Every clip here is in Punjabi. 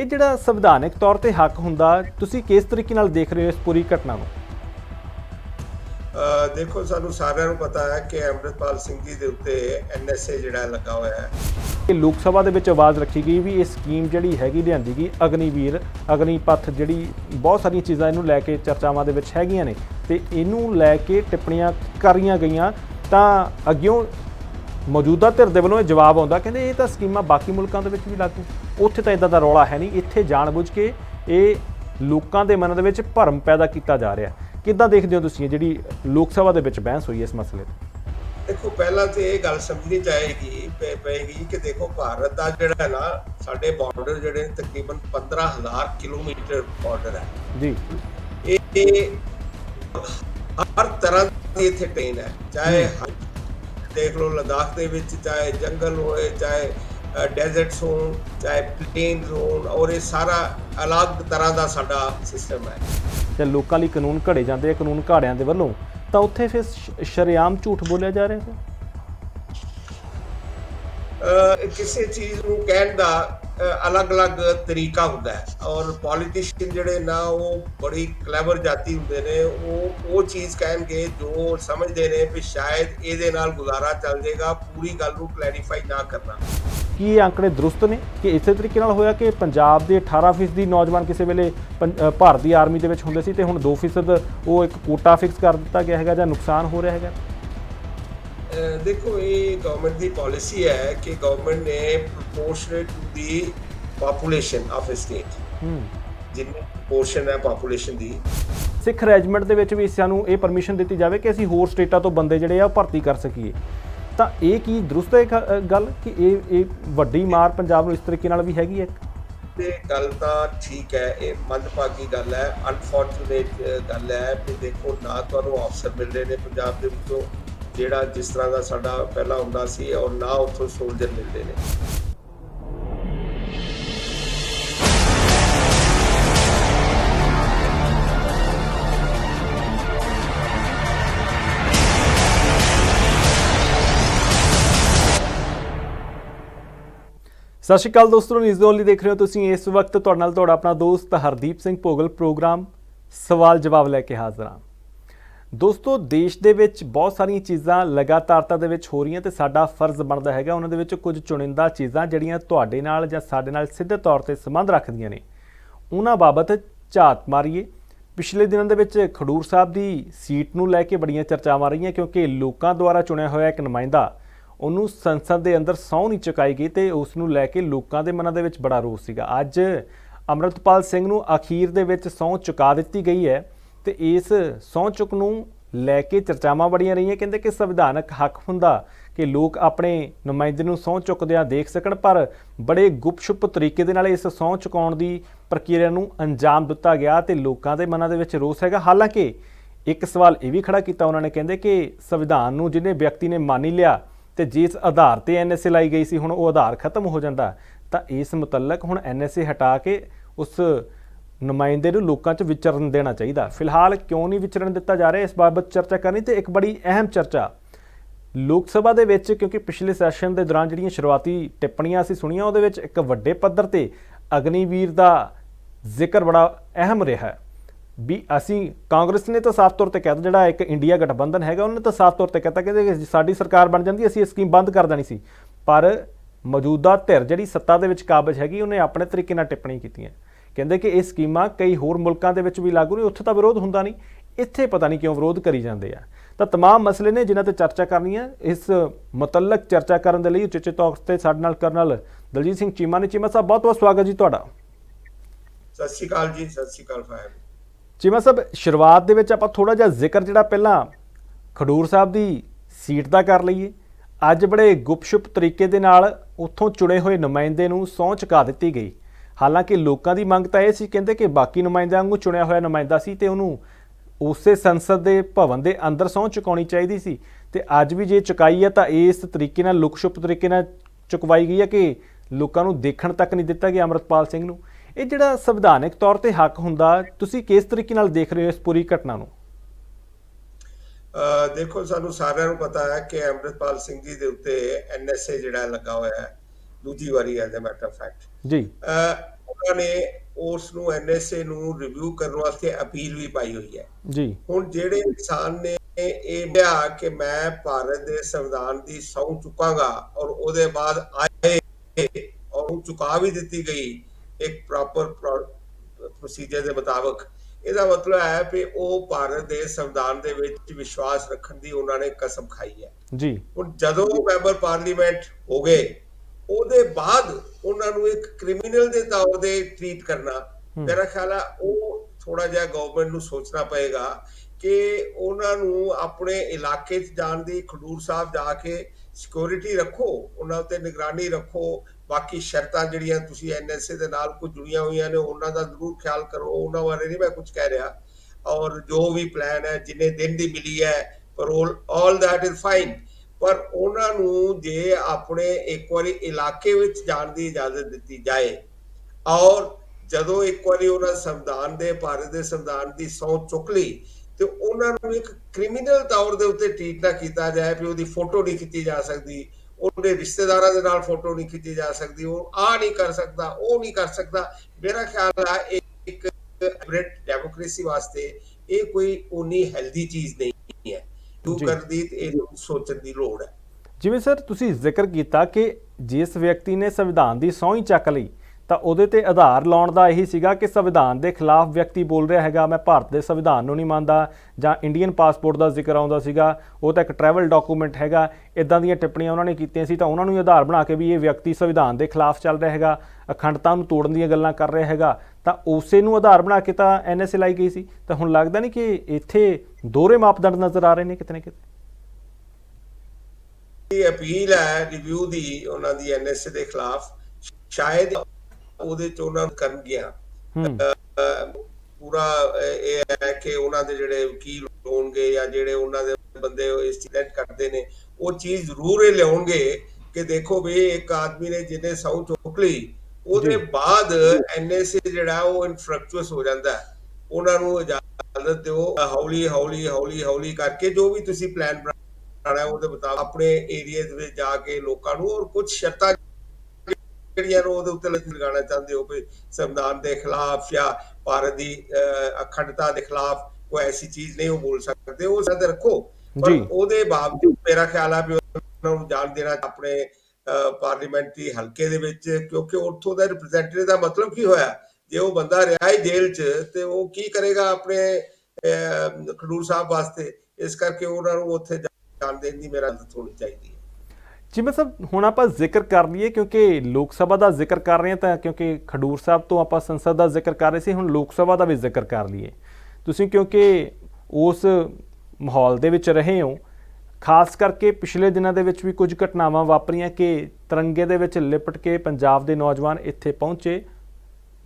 ਇਹ ਜਿਹੜਾ ਸੰਵਿਧਾਨਕ ਤੌਰ ਤੇ ਹੱਕ ਹੁੰਦਾ ਤੁਸੀਂ ਕਿਸ ਤਰੀਕੇ ਨਾਲ ਦੇਖ ਰਹੇ ਹੋ ਇਸ ਪੂਰੀ ਘਟਨਾ ਨੂੰ? ਦੇਖੋ ਸਾਨੂੰ ਸਾਰਿਆਂ ਨੂੰ ਪਤਾ ਹੈ ਕਿ ਅੰਮ੍ਰਿਤਪਾਲ ਸਿੰਘ ਜੀ ਦੇ ਉੱਤੇ ਐਨਐਸਏ ਜਿਹੜਾ ਲੱਗਾ ਹੋਇਆ ਹੈ। ਕਿ ਲੋਕ ਸਭਾ ਦੇ ਵਿੱਚ ਆਵਾਜ਼ ਰੱਖੀ ਗਈ ਵੀ ਇਹ ਸਕੀਮ ਜਿਹੜੀ ਹੈਗੀ ਲਿਆਂਦੀ ਗਈ ਅਗਨੀਵੀਰ ਅਗਨੀਪਥ ਜਿਹੜੀ ਬਹੁਤ ਸਾਰੀਆਂ ਚੀਜ਼ਾਂ ਇਹਨੂੰ ਲੈ ਕੇ ਚਰਚਾਵਾਂ ਦੇ ਵਿੱਚ ਹੈਗੀਆਂ ਨੇ ਤੇ ਇਹਨੂੰ ਲੈ ਕੇ ਟਿੱਪਣੀਆਂ ਕਰੀਆਂ ਗਈਆਂ ਤਾਂ ਅੱਗਿਓਂ ਮੌਜੂਦਾ ਧਿਰ ਦੇ ਵੱਲੋਂ ਇਹ ਜਵਾਬ ਆਉਂਦਾ ਕਹਿੰਦੇ ਇਹ ਤਾਂ ਸਕੀਮਾਂ ਬਾਕੀ ਮੁਲਕਾਂ ਦੇ ਵਿੱਚ ਵੀ ਲਾਗੂ ਉੱਥੇ ਤਾਂ ਇਦਾਂ ਦਾ ਰੌਲਾ ਹੈ ਨਹੀਂ ਇੱਥੇ ਜਾਣਬੁੱਝ ਕੇ ਇਹ ਲੋਕਾਂ ਦੇ ਮਨਾਂ ਦੇ ਵਿੱਚ ਭਰਮ ਪੈਦਾ ਕੀਤਾ ਜਾ ਰਿਹਾ। ਕਿੱਦਾਂ ਦੇਖਦੇ ਹੋ ਤੁਸੀਂ ਜਿਹੜੀ ਲੋਕ ਸਭਾ ਦੇ ਵਿੱਚ ਬਹਿਸ ਹੋਈ ਇਸ ਮਸਲੇ ਤੇ? ਦੇਖੋ ਪਹਿਲਾਂ ਤੇ ਇਹ ਗੱਲ ਸਮਝਣੀ ਚਾਹੀਦੀ ਪਏਗੀ ਕਿ ਦੇਖੋ ਭਾਰਤ ਦਾ ਜਿਹੜਾ ਹੈ ਨਾ ਸਾਡੇ ਬਾਰਡਰ ਜਿਹੜੇ ਨੇ ਤਕਰੀਬਨ 15000 ਕਿਲੋਮੀਟਰ ਬਾਰਡਰ ਹੈ। ਜੀ। ਇਹ ਇਹ ਹਰ ਤਰ੍ਹਾਂ ਦੀ ਇੱਥੇ ਟ੍ਰੇਨ ਹੈ ਚਾਹੇ ਦੇਖ ਲਓ ਲਦਾਖ ਦੇ ਵਿੱਚ ਚਾਹੇ ਜੰਗਲ ਹੋਏ ਚਾਹੇ ਡੈਜ਼ਰਟਸ ਹੋਣ ਚਾਹੇ ਪਲੇਨਸ ਹੋਣ ਔਰ ਇਹ ਸਾਰਾ ਅਲੱਗ ਤਰ੍ਹਾਂ ਦਾ ਸਾਡਾ ਸਿਸਟਮ ਹੈ। ਤੇ ਲੋਕਾਂ ਲਈ ਕਾਨੂੰਨ ਘੜੇ ਜਾਂਦੇ ਆ ਕਾਨੂੰਨ ਘਾੜਿਆਂ ਦੇ ਵੱਲੋਂ। ਤਾਂ ਉੱਥੇ ਫਿਰ ਸ਼ਰੇਆਮ ਝੂਠ ਬੋਲਿਆ ਜਾ ਰਿਹਾ ਹੈ? ਕਿਸੇ ਚੀਜ਼ ਨੂੰ ਕਹਿਣ ਦਾ ਅਲੱਗ-ਅਲੱਗ ਤਰੀਕਾ ਹੁੰਦਾ ਹੈ। ਔਰ ਪੋਲੀਟੀਸ਼ੀਅਨ ਜਿਹੜੇ ਨਾ ਉਹ ਬੜੀ ਕਲੇਵਰ ਜਾਤੀ ਹੁੰਦੇ ਨੇ। ਉਹ ਉਹ ਚੀਜ਼ ਕਹਿਣਗੇ ਜੋ ਸਮਝਦੇ ਨੇ ਵੀ ਸ਼ਾਇਦ ਇਹਦੇ ਨਾਲ ਗੁਜ਼ਾਰਾ ਚੱਲ ਜਾਏਗਾ ਪੂਰੀ ਗੱਲ ਨੂੰ ਕਲੈਰੀਫਾਈ ਨਾ ਕਰਨਾ। ਕੀ ਇਹ ਅੰਕੜੇ ਦਰੁਸਤ ਨੇ ਕਿ ਇਸੇ ਤਰੀਕੇ ਨਾਲ ਹੋਇਆ ਕਿ ਪੰਜਾਬ ਦੇ 18% ਨੌਜਵਾਨ ਕਿਸੇ ਵੇਲੇ ਪੰ- ਅ, ਆਰਮੀ ਦੇ ਵਿੱਚ ਹੁੰਦੇ ਸੀ ਤੇ ਹੁਣ 2% ਉਹ ਇੱਕ ਕੋਟਾ ਫਿਕਸ ਕਰ ਦਿੱਤਾ ਗਿਆ ਹੈਗਾ ਜਾਂ ਨੁਕਸਾਨ ਹੋ ਰਿਹਾ ਹੈਗਾ? ਦੇਖੋ ਇਹ ਗਵਰਨਮੈਂਟ ਦੀ ਪਾਲਿਸੀ ਹੈ ਕਿ ਗਵਰਨਮੈਂਟ ਨੇ proportionate to the population of a state ਜਿੰਨੀ ਪ੍ਰੋਪੋਰਸ਼ਨ ਹੈ ਪੋਪੂਲੇਸ਼ਨ ਦੀ। ਸਿੱਖ ਰੈਜੀਮੈਂਟ ਦੇ ਵਿੱਚ ਵੀ ਸਾਨੂੰ ਇਹ ਪਰਮਿਸ਼ਨ ਦਿੱਤੀ ਜਾਵੇ ਕਿ ਅਸੀਂ ਹੋਰ ਸਟੇਟਾਂ ਤੋਂ ਬੰਦੇ ਜਿਹੜੇ ਆ ਉਹ ਭਰਤੀ ਕਰ ਸਕੀਏ। ਤਾਂ ਇਹ ਕੀ ਦਰੁਸਤ ਹੈ ਗੱਲ ਕਿ ਇਹ ਇਹ ਵੱਡੀ ਮਾਰ ਪੰਜਾਬ ਨੂੰ ਇਸ ਤਰੀਕੇ ਨਾਲ ਵੀ ਹੈਗੀ ਹੈ? ਤੇ ਗੱਲ ਤਾਂ ਠੀਕ ਹੈ ਇਹ ਮੰਦਭਾਗੀ ਗੱਲ ਹੈ। ਅਨਫੋਰਚੂਨੇਟ ਗੱਲ ਹੈ ਕਿ ਦੇਖੋ ਨਾ ਤੁਹਾਨੂੰ ਅਫਸਰ ਮਿਲ ਰਹੇ ਨੇ ਪੰਜਾਬ ਦੇ ਵਿੱਚੋਂ। ਜਿਹੜਾ ਜਿਸ ਤਰ੍ਹਾਂ ਦਾ ਸਾਡਾ ਪਹਿਲਾਂ ਹੁੰਦਾ ਸੀ ਔਰ ਨਾ ਉੱਥੋਂ ਸੋਲਜਰ ਮਿਲਦੇ ਨੇ। ਸਤਿ ਸ਼੍ਰੀ ਅਕਾਲ ਦੋਸਤੋ ਨਿਊਜ਼ ਓਨਲੀ ਦੇਖ ਰਹੇ ਹੋ ਤੁਸੀਂ ਇਸ ਵਕਤ। ਤੁਹਾਡੇ ਨਾਲ ਤੁਹਾਡਾ ਆਪਣਾ ਦੋਸਤ ਹਰਦੀਪ ਸਿੰਘ ਭੋਗਲ ਪ੍ਰੋਗਰਾਮ। ਸਵਾਲ ਜਵਾਬ ਲੈ ਕੇ ਹਾਜ਼ਰ ਹਾਂ। ਦੋਸਤੋ, ਦੇਸ਼ ਦੇ ਵਿੱਚ ਬਹੁਤ ਸਾਰੀਆਂ ਚੀਜ਼ਾਂ ਲਗਾਤਾਰਤਾ ਦੇ ਵਿੱਚ ਹੋ ਰਹੀਆਂ ਤੇ ਸਾਡਾ ਫਰਜ਼ ਬਣਦਾ ਹੈਗਾ ਉਹਨਾਂ ਦੇ ਵਿੱਚ ਕੁਝ ਚੁਣਿੰਦਾ ਚੀਜ਼ਾਂ ਜਿਹੜੀਆਂ ਤੁਹਾਡੇ ਨਾਲ ਜਾਂ ਸਾਡੇ ਨਾਲ ਸਿੱਧੇ ਤੌਰ ਤੇ ਸੰਬੰਧ ਰੱਖਦੀਆਂ ਨੇ। ਉਹਨਾਂ ਬਾਬਤ ਝਾਤ ਮਾਰੀਏ। ਪਿਛਲੇ ਦਿਨਾਂ ਦੇ ਵਿੱਚ ਖਡੂਰ ਸਾਹਿਬ ਦੀ ਸੀਟ ਨੂੰ ਲੈ ਕੇ ਬੜੀਆਂ ਚਰਚਾਵਾਂ ਰਹੀਆਂ ਕਿਉਂਕਿ ਲੋਕਾਂ ਦੁਆਰਾ ਚੁਣਿਆ ਹੋਇਆ ਇੱਕ ਨੁਮਾਇੰਦਾ, ਉਹਨੂੰ ਸੰਸਦ ਦੇ ਅੰਦਰ ਸਹੁੰ ਨਹੀਂ ਚੁਕਾਈ ਗਈ ਤੇ ਉਸ ਨੂੰ ਲੈ ਕੇ ਲੋਕਾਂ ਦੇ ਮਨਾਂ ਦੇ ਵਿੱਚ ਬੜਾ ਰੋਸ ਸੀਗਾ। ਅੱਜ ਅਮਰਤਪਾਲ ਸਿੰਘ ਨੂੰ ਅਖੀਰ ਦੇ ਵਿੱਚ ਸਹੁੰ ਚੁਕਾ ਦਿੱਤੀ ਗਈ ਹੈ। ਤੇ ਇਸ ਸਹੁੰ ਚੁੱਕ ਨੂੰ ਲੈ ਕੇ ਚਰਚਾਵਾਂ ਬੜੀਆਂ ਰਹੀਆਂ। ਕਹਿੰਦੇ ਕਿ ਸੰਵਿਧਾਨਕ ਹੱਕ ਹੁੰਦਾ ਕਿ ਲੋਕ ਆਪਣੇ ਨੁਮਾਇੰਦੇ ਨੂੰ ਸਹੁੰ ਚੁੱਕਦਿਆਂ ਦੇਖ ਸਕਣ, ਪਰ ਬੜੇ ਗੁਪਸ਼ੁਪ ਤਰੀਕੇ ਦੇ ਨਾਲ ਇਸ ਸਹੁੰ ਚੁਕਾਉਣ ਦੀ ਪ੍ਰਕਿਰਿਆ ਨੂੰ ਅੰਜਾਮ ਦਿੱਤਾ ਗਿਆ ਤੇ ਲੋਕਾਂ ਦੇ ਮਨਾਂ ਦੇ ਵਿੱਚ ਰੋਸ ਹੈਗਾ। ਹਾਲਾਂਕਿ ਇੱਕ ਸਵਾਲ ਇਹ ਵੀ ਖੜਾ ਕੀਤਾ ਉਹਨਾਂ ਨੇ, ਕਹਿੰਦੇ ਕਿ ਸੰਵਿਧਾਨ ਨੂੰ ਜਿਹਨੇ ਵਿਅਕਤੀ ਨੇ ਮੰਨ ਹੀ ਲਿਆ ਤੇ ਜਿਸ ਆਧਾਰ ਤੇ ਐਨਐਸਏ ਲਾਈ ਗਈ ਸੀ, ਹੁਣ ਉਹ ਆਧਾਰ ਖਤਮ ਹੋ ਜਾਂਦਾ, ਤਾਂ ਇਸ ਮੁਤਲਕ ਹੁਣ ਐਨਐਸਏ ਹਟਾ ਕੇ ਉਸ ਨੁਮਾਇੰਦੇ ਨੂੰ ਲੋਕਾਂ 'ਚ ਵਿਚਰਨ ਦੇਣਾ ਚਾਹੀਦਾ। ਫਿਲਹਾਲ ਕਿਉਂ ਨਹੀਂ ਵਿਚਰਨ ਦਿੱਤਾ ਜਾ ਰਿਹਾ? ਇਸ ਬਾਬਤ ਚਰਚਾ ਕਰਨੀ ਤੇ ਇੱਕ ਬੜੀ ਅਹਿਮ ਚਰਚਾ। ਲੋਕ ਸਭਾ ਦੇ ਵਿੱਚ, ਕਿਉਂਕਿ ਪਿਛਲੇ ਸੈਸ਼ਨ ਦੇ ਦੌਰਾਨ ਜਿਹੜੀਆਂ ਸ਼ੁਰੂਆਤੀ ਟਿੱਪਣੀਆਂ ਅਸੀਂ ਸੁਣੀਆਂ, ਉਹਦੇ ਵਿੱਚ ਇੱਕ ਵੱਡੇ ਪੱਧਰ ਤੇ ਅਗਨੀਵੀਰ ਦਾ ਜ਼ਿਕਰ ਬੜਾ ਅਹਿਮ ਰਿਹਾ ਹੈ। ਵੀ ਅਸੀਂ ਕਾਂਗਰਸ ਨੇ ਤਾਂ ਸਾਫ਼ ਤੌਰ ਤੇ ਕਹਿਤਾ ਜਿਹੜਾ ਇੱਕ ਇੰਡੀਆ ਗਠਬੰਧਨ ਹੈਗਾ, ਉਹਨੇ ਤਾਂ ਸਾਫ਼ ਤੌਰ ਤੇ ਕਹਿਤਾ ਕਿ ਜੇ ਸਾਡੀ ਸਰਕਾਰ ਬਣ ਜਾਂਦੀ, ਅਸੀਂ ਇਹ ਸਕੀਮ ਬੰਦ ਕਰ ਦੇਣੀ ਸੀ। ਪਰ ਮੌਜੂਦਾ ਧਿਰ ਜਿਹੜੀ ਸੱਤਾ ਦੇ ਵਿੱਚ ਕਾਬਜ ਹੈਗੀ, ਉਹਨੇ ਆਪਣੇ ਤਰੀਕੇ ਨਾਲ ਟਿੱਪਣੀ ਕੀਤੀਆਂ। ਕਹਿੰਦੇ ਕਿ ਇਹ ਸਕੀਮਾਂ ਕਈ ਹੋਰ ਮੁਲਕਾਂ ਦੇ ਵਿੱਚ ਵੀ ਲਾਗੂ ਨੇ ਉੱਥੇ ਤਾਂ ਵਿਰੋਧ ਹੁੰਦਾ ਨਹੀਂ ਇੱਥੇ ਪਤਾ ਨਹੀਂ ਕਿਉਂ ਵਿਰੋਧ ਕਰੀ ਜਾਂਦੇ ਆ ਤਾਂ तमाम ਮਸਲੇ ਨੇ ਜਿਨ੍ਹਾਂ ਤੇ ਚਰਚਾ ਕਰਨੀ ਹੈ ਇਸ ਮੁਤਲਕ ਚਰਚਾ ਕਰਨ ਦੇ ਲਈ ਉਚੇਚੇ ਤੌਰ ਤੇ ਸਾਡੇ ਨਾਲ ਕਰਨਲ ਦਲਜੀਤ ਸਿੰਘ ਚੀਮਾ ਨੇ ਚੀਮਾ ਸਾਹਿਬ ਬਹੁਤ ਬਹੁਤ ਸਵਾਗਤ ਜੀ ਤੁਹਾਡਾ ਸਤਿ ਸ਼੍ਰੀ ਅਕਾਲ ਜੀ ਸਤਿ ਸ਼੍ਰੀ ਅਕਾਲ ਫਾਇਰ ਚੀਮਾ ਸਾਹਿਬ ਸ਼ੁਰੂਆਤ ਦੇ ਵਿੱਚ ਆਪਾਂ ਥੋੜਾ ਜਿਹਾ ਜ਼ਿਕਰ ਜਿਹੜਾ ਪਹਿਲਾਂ ਖਡੂਰ ਸਾਹਿਬ ਦੀ ਸੀਟ ਦਾ ਕਰ ਲਈਏ ਅੱਜ ਬੜੇ ਗੁਪਸ਼ੁਪ ਤਰੀਕੇ ਦੇ ਨਾਲ ਉੱਥੋਂ ਚੁਣੇ ਹੋਏ ਨੁਮਾਇੰਦੇ ਨੂੰ ਸਹੁੰ ਚੁਕਾ ਦਿੱਤੀ ਗਈ ਹਾਲਾਂਕਿ ਲੋਕਾਂ ਦੀ ਮੰਗ ਤਾਂ ਇਹ ਸੀ, ਕਹਿੰਦੇ ਕਿ ਬਾਕੀ ਨੁਮਾਇੰਦਿਆਂ ਵਾਂਗੂ ਚੁਣਿਆ ਹੋਇਆ ਨੁਮਾਇੰਦਾ ਸੀ ਤੇ ਉਹਨੂੰ ਉਸੇ ਸੰਸਦ ਦੇ ਭਵਨ ਦੇ ਅੰਦਰ ਸਹੁੰ ਚੁਕਾਉਣੀ ਚਾਹੀਦੀ ਸੀ। ਤੇ ਅੱਜ ਵੀ ਜੇ ਚੁਕਾਈ ਹੈ ਤਾਂ ਇਸ ਤਰੀਕੇ ਨਾਲ ਲੁਕਸ਼ੁਪ ਤਰੀਕੇ ਨਾਲ ਚੁਕਵਾਈ ਗਈ ਹੈ ਕਿ ਲੋਕਾਂ ਨੂੰ ਦੇਖਣ ਤੱਕ ਨਹੀਂ ਦਿੱਤਾ ਗਿਆ ਅਮਰਤਪਾਲ ਸਿੰਘ ਨੂੰ। ਇਹ ਜਿਹੜਾ ਸੰਵਿਧਾਨਕ ਤੌਰ ਤੇ ਹੱਕ ਹੁੰਦਾ, ਤੁਸੀਂ ਕਿਸ ਤਰੀਕੇ ਨਾਲ ਦੇਖ ਰਹੇ ਹੋ ਇਸ ਪੂਰੀ ਘਟਨਾ ਨੂੰ? ਦੇਖੋ, ਸਾਨੂੰ ਸਾਰਿਆਂ ਨੂੰ ਪਤਾ ਹੈ ਕਿ ਅੰਮ੍ਰਿਤਪਾਲ ਸਿੰਘ ਜੀ ਦੇ ਉੱਤੇ ਐਨਐਸਏ ਜਿਹੜਾ ਲੱਗਾ ਹੋਇਆ ਹੈ ਦੂਜੀ ਵਾਰੀ as a matter of fact. ਜੀ। ਉਹਨਾਂ ਨੇ ਉਸ ਨੂੰ ਐਨਐਸਏ ਨੂੰ ਰਿਵਿਊ ਕਰਨ ਵਾਸਤੇ ਅਪੀਲ ਵੀ ਪਾਈ ਹੋਈ ਹੈ। ਜੀ। ਹੁਣ ਜਿਹੜੇ ਇਨਸਾਨ ਨੇ ਇਹ ਬਿਆ ਕਿ ਮੈਂ ਭਾਰਤ ਦੇ ਸੰਵਿਧਾਨ ਦੀ ਸਹੁੰ ਚੁੱਕਾਂਗਾ ਔਰ ਉਹਦੇ ਬਾਅਦ ਆਏ ਔਰ ਉਹ ਚੁਕਾ ਵੀ ਦਿੱਤੀ ਗਈ ਇੱਕ ਪ੍ਰੋਪਰ ਪ੍ਰੋਸੀਜਰ ਦੇ ਮੁਤਾਬਕ। ਇਹਦਾ ਮਤਲਬ ਹੈ ਕਿ ਉਹ ਭਾਰਤ ਦੇ ਸੰਵਿਧਾਨ ਦੇ ਵਿੱਚ ਵਿਸ਼ਵਾਸ ਰੱਖਣ ਦੀ ਉਹਨਾਂ ਨੇ ਕਸਮ ਖਾਈ ਹੈ। ਜੀ। ਹੁਣ ਜਦੋਂ ਮੈਂਬਰ ਪਾਰਲੀਮੈਂਟ ਹੋ ਗਏ ਉਹਦੇ ਬਾਅਦ ਉਹਨਾਂ ਨੂੰ ਇੱਕ ਕ੍ਰਿਮੀਨਲ ਦੇ ਤੌਰ ਤੇ ਟ੍ਰੀਟ ਕਰਨਾ। ਮੇਰਾ ਖਿਆਲ ਹੈ ਉਹ ਥੋੜਾ ਜਿਹਾ ਗਵਰਨਮੈਂਟ ਨੂੰ ਸੋਚਣਾ ਪਏਗਾ ਕਿ ਉਹਨਾਂ ਨੂੰ ਆਪਣੇ ਇਲਾਕੇ 'ਚ ਜਾਣ ਦੀ ਖਡੂਰ ਸਾਹਿਬ ਜਾ ਕੇ ਸਿਕਿਉਰਿਟੀ ਰੱਖੋ ਉਹਨਾਂ ਉੱਤੇ ਨਿਗਰਾਨੀ ਰੱਖੋ। ਬਾਕੀ ਸ਼ਰਤਾਂ ਜਿਹੜੀਆਂ ਤੁਸੀਂ ਐਨਐਸਏ ਦੇ ਨਾਲ ਕੁਝ ਜੁੜੀਆਂ ਹੋਈਆਂ ਨੇ ਉਹਨਾਂ ਦਾ ਜ਼ਰੂਰ ਖਿਆਲ ਕਰੋ। ਉਹਨਾਂ ਬਾਰੇ ਨਹੀਂ ਮੈਂ ਕੁਝ ਕਹਿ ਰਿਹਾ। ਔਰ ਜੋ ਵੀ ਪਲਾਨ ਹੈ ਜਿੰਨੇ ਦਿਨ ਦੀ ਮਿਲੀ ਹੈ ਪਰ ਆਲ ਦੈਟ ਇਜ਼ ਫਾਈਨ ਪਰ ਉਹਨਾਂ ਨੂੰ ਜੇ ਆਪਣੇ ਇੱਕ ਵਾਰੀ ਇਲਾਕੇ ਵਿੱਚ ਜਾਣ ਦੀ ਇਜਾਜ਼ਤ ਦਿੱਤੀ ਜਾਏ ਔਰ ਜਦੋਂ ਇੱਕ ਵਾਰੀ ਉਹਨਾਂ ਸੰਵਿਧਾਨ ਦੇ ਭਾਰਤ ਦੇ ਸੰਵਿਧਾਨ ਦੀ ਸੌਂ ਚੁੱਕ ਲਈ ਤੇ ਉਹਨਾਂ ਨੂੰ ਇੱਕ ਕ੍ਰਿਮੀਨਲ ਤੌਰ ਦੇ ਉੱਤੇ ਟ੍ਰੀਟ ਨਾ ਕੀਤਾ ਜਾਏ ਵੀ ਉਹਦੀ ਫੋਟੋ ਨਹੀਂ ਖਿੱਚੀ ਜਾ ਸਕਦੀ, ਉਹਦੇ ਰਿਸ਼ਤੇਦਾਰਾਂ ਦੇ ਨਾਲ ਫੋਟੋ ਨਹੀਂ ਖਿੱਚੀ ਜਾ ਸਕਦੀ, ਉਹ ਆ ਨਹੀਂ ਕਰ ਸਕਦਾ, ਉਹ ਨਹੀਂ ਕਰ ਸਕਦਾ। ਮੇਰਾ ਖਿਆਲ ਆ ਇੱਕ ਬ੍ਰਿਟ ਡੈਮੋਕ੍ਰੇਸੀ ਵਾਸਤੇ ਇਹ ਕੋਈ ਉਨੀ ਹੈਲਦੀ ਚੀਜ਼ ਨਹੀਂ ਹੈ। ਤੂੰ। ਕਰਦੀ ਤੇ ਇਹਨੂੰ ਸੋਚਣ ਦੀ ਲੋੜ ਹੈ ਜਿਵੇਂ ਸਰ ਤੁਸੀਂ ਜ਼ਿਕਰ ਕੀਤਾ ਕਿ ਜਿਸ ਵਿਅਕਤੀ ਨੇ ਸੰਵਿਧਾਨ ਦੀ ਸਹੁੰ ਹੀ ਚੱਕ ਲਈ ਤਾਂ ਉਹਦੇ ਤੇ ਆਧਾਰ ਲਾਉਣ ਦਾ ਇਹੀ ਸੀਗਾ ਕਿ ਸੰਵਿਧਾਨ ਦੇ ਖਿਲਾਫ ਵਿਅਕਤੀ ਬੋਲ ਰਿਹਾ ਹੈਗਾ, ਮੈਂ ਭਾਰਤ ਦੇ ਸੰਵਿਧਾਨ ਨੂੰ ਨਹੀਂ ਮੰਨਦਾ ਜਾਂ ਇੰਡੀਅਨ ਪਾਸਪੋਰਟ ਦਾ ਜ਼ਿਕਰ ਆਉਂਦਾ ਸੀਗਾ, ਉਹ ਤਾਂ ਇੱਕ ਟਰੈਵਲ ਡਾਕੂਮੈਂਟ ਹੈਗਾ ਇਦਾਂ ਦੀਆਂ ਟਿੱਪਣੀਆਂ ਉਹਨਾਂ ਨੇ ਕੀਤੀਆਂ ਸੀ ਤਾਂ ਉਹਨਾਂ ਨੂੰ ਆਧਾਰ ਬਣਾ ਕੇ ਵੀ ਇਹ ਵਿਅਕਤੀ ਸੰਵਿਧਾਨ ਦੇ ਖਿਲਾਫ ਚੱਲ ਰਿਹਾ ਹੈਗਾ, ਅਖੰਡਤਾ ਨੂੰ ਤੋੜਨ ਦੀਆਂ ਗੱਲਾਂ ਕਰ ਰਿਹਾ ਹੈਗਾ, ਤਾਂ ਉਸੇ ਨੂੰ ਆਧਾਰ ਬਣਾ ਕੇ ਤਾਂ ਐਨਐਸਏ ਲਾਈ ਗਈ ਸੀ। ਤਾਂ ਹੁਣ ਲੱਗਦਾ ਨਹੀਂ ਕਿ ਇੱਥੇ ਦੋਹਰੇ ਮਾਪਦੰਡ ਨਜ਼ਰ ਆ ਰਹੇ ਨੇ ਕਿਤੇ ਨਾ ਕਿਤੇ? ਇਹ ਅਪੀਲ ਹੈ ਰਿਵਿਊ ਦੀ ਉਹਨਾਂ ਦੀ ਐਨਐਸਏ ਦੇ ਖਿਲਾਫ, ਸ਼ਾਇਦ ਉਹਦੇ ਚ ਉਹਨਾਂ ਨੂੰ ਕਰਨ ਗਿਆ ਪੂਰਾ ਇਹ ਹੈ ਕਿ ਉਹਨਾਂ ਦੇ ਜਿਹੜੇ ਵਕੀਲ ਹੋਣਗੇ ਜਾਂ ਜਿਹੜੇ ਉਹਨਾਂ ਦੇ ਬੰਦੇ ਇਨਵੈਸਟੀਗੇਟ ਕਰਦੇ ਨੇ ਉਹ ਚੀਜ਼ ਜ਼ਰੂਰ ਇਹ ਲਿਆਉਣਗੇ ਕਿ ਦੇਖੋ ਵੀ ਇੱਕ ਆਦਮੀ ਨੇ ਜਿਹਨੇ ਸਹੁੰ ਚੁੱਕ ਲਈ ਉਹਦੇ। ਬਾਅਦ ਐਨਐਸਏ ਜਿਹੜਾ ਉਹ ਇਨਫਰੈਕਚੁਅਸ ਹੋ ਜਾਂਦਾ। ਉਹਨਾਂ ਨੂੰ ਇਜਾਜ਼ਤ ਦਿਓ ਹੌਲੀ ਹੌਲੀ ਹੌਲੀ ਹੌਲੀ ਕਰਕੇ ਜੋ ਵੀ ਤੁਸੀਂ ਪਲਾਨ ਬਣਾਉਣਾ ਹੈ ਉਹਦੇ ਮੁਤਾਬਕ ਆਪਣੇ ਏਰੀਆ ਦੇ ਵਿੱਚ ਜਾ ਕੇ ਲੋਕਾਂ ਨੂੰ ਔਰ ਕੁਝ ਸ਼ਰਤਾਂ ਜਿਹੜੀਆਂ ਨੂੰ ਉਹਦੇ ਉੱਤੇ ਲਗਾਉਣਾ ਚਾਹੁੰਦੇ ਹੋ? ਕੋਈ ਸੰਵਿਧਾਨ ਦੇ ਖਿਲਾਫ ਜਾਂ ਭਾਰਤ ਦੀ ਅਖੰਡਤਾ ਦੇ ਖਿਲਾਫ ਕੋਈ ਐਸੀ ਚੀਜ਼ ਨਹੀਂ ਉਹ ਬੋਲ ਸਕਦੇ। ਉਹ ਸਾਡੇ ਰੱਖੋ। ਪਰ। ਉਹਦੇ ਬਾਵਜੂਦ ਮੇਰਾ ਖਿਆਲ ਆ ਵੀ ਉਹਨਾਂ ਨੂੰ ਜਾਣ ਦੇਣਾ ਆਪਣੇ ਪਾਰਲੀਮੈਂਟਰੀ ਹਲਕੇ ਦੇ ਵਿੱਚ ਕਿਉਂਕਿ ਉੱਥੋਂ ਦਾ ਰਿਪਰੈਜ਼ੈਂਟੇਟਿਵ ਦਾ ਮਤਲਬ ਕੀ ਹੋਇਆ? ਜੇ ਉਹ ਬੰਦਾ ਰਿਹਾ ਹੀ ਜੇਲ੍ਹ 'ਚ ਤੇ ਉਹ ਕੀ ਕਰੇਗਾ ਆਪਣੇ ਖਡੂਰ ਸਾਹਿਬ ਵਾਸਤੇ? ਇਸ ਕਰਕੇ ਉਹਨਾਂ ਨੂੰ ਉੱਥੇ ਜਾਣ ਦੇਣ ਦੀ ਮੇਰਾ ਮਦਦ ਹੋਣੀ ਚਾਹੀਦੀ। ਜਿਵੇਂ ਸਭ ਹੁਣ ਆਪਾਂ ਜ਼ਿਕਰ ਕਰ ਲਈਏ ਕਿਉਂਕਿ ਲੋਕ ਸਭਾ ਦਾ ਜ਼ਿਕਰ ਕਰ ਰਹੇ ਹਾਂ ਤਾਂ ਕਿਉਂਕਿ ਖਡੂਰ ਸਾਹਿਬ ਤੋਂ ਆਪਾਂ ਸੰਸਦ ਦਾ ਜ਼ਿਕਰ ਕਰ ਰਹੇ ਸੀ, ਹੁਣ ਲੋਕ ਸਭਾ ਦਾ ਵੀ ਜ਼ਿਕਰ ਕਰ ਲਈਏ। ਤੁਸੀਂ ਕਿਉਂਕਿ ਉਸ ਮਾਹੌਲ ਦੇ ਵਿੱਚ ਰਹੇ ਹੋ, ਖਾਸ ਕਰਕੇ ਪਿਛਲੇ ਦਿਨਾਂ ਦੇ ਵਿੱਚ ਵੀ ਕੁਝ ਘਟਨਾਵਾਂ ਵਾਪਰੀਆਂ ਕਿ ਤਿਰੰਗੇ ਦੇ ਵਿੱਚ ਲਿਪਟ ਕੇ ਪੰਜਾਬ ਦੇ ਨੌਜਵਾਨ ਇੱਥੇ ਪਹੁੰਚੇ।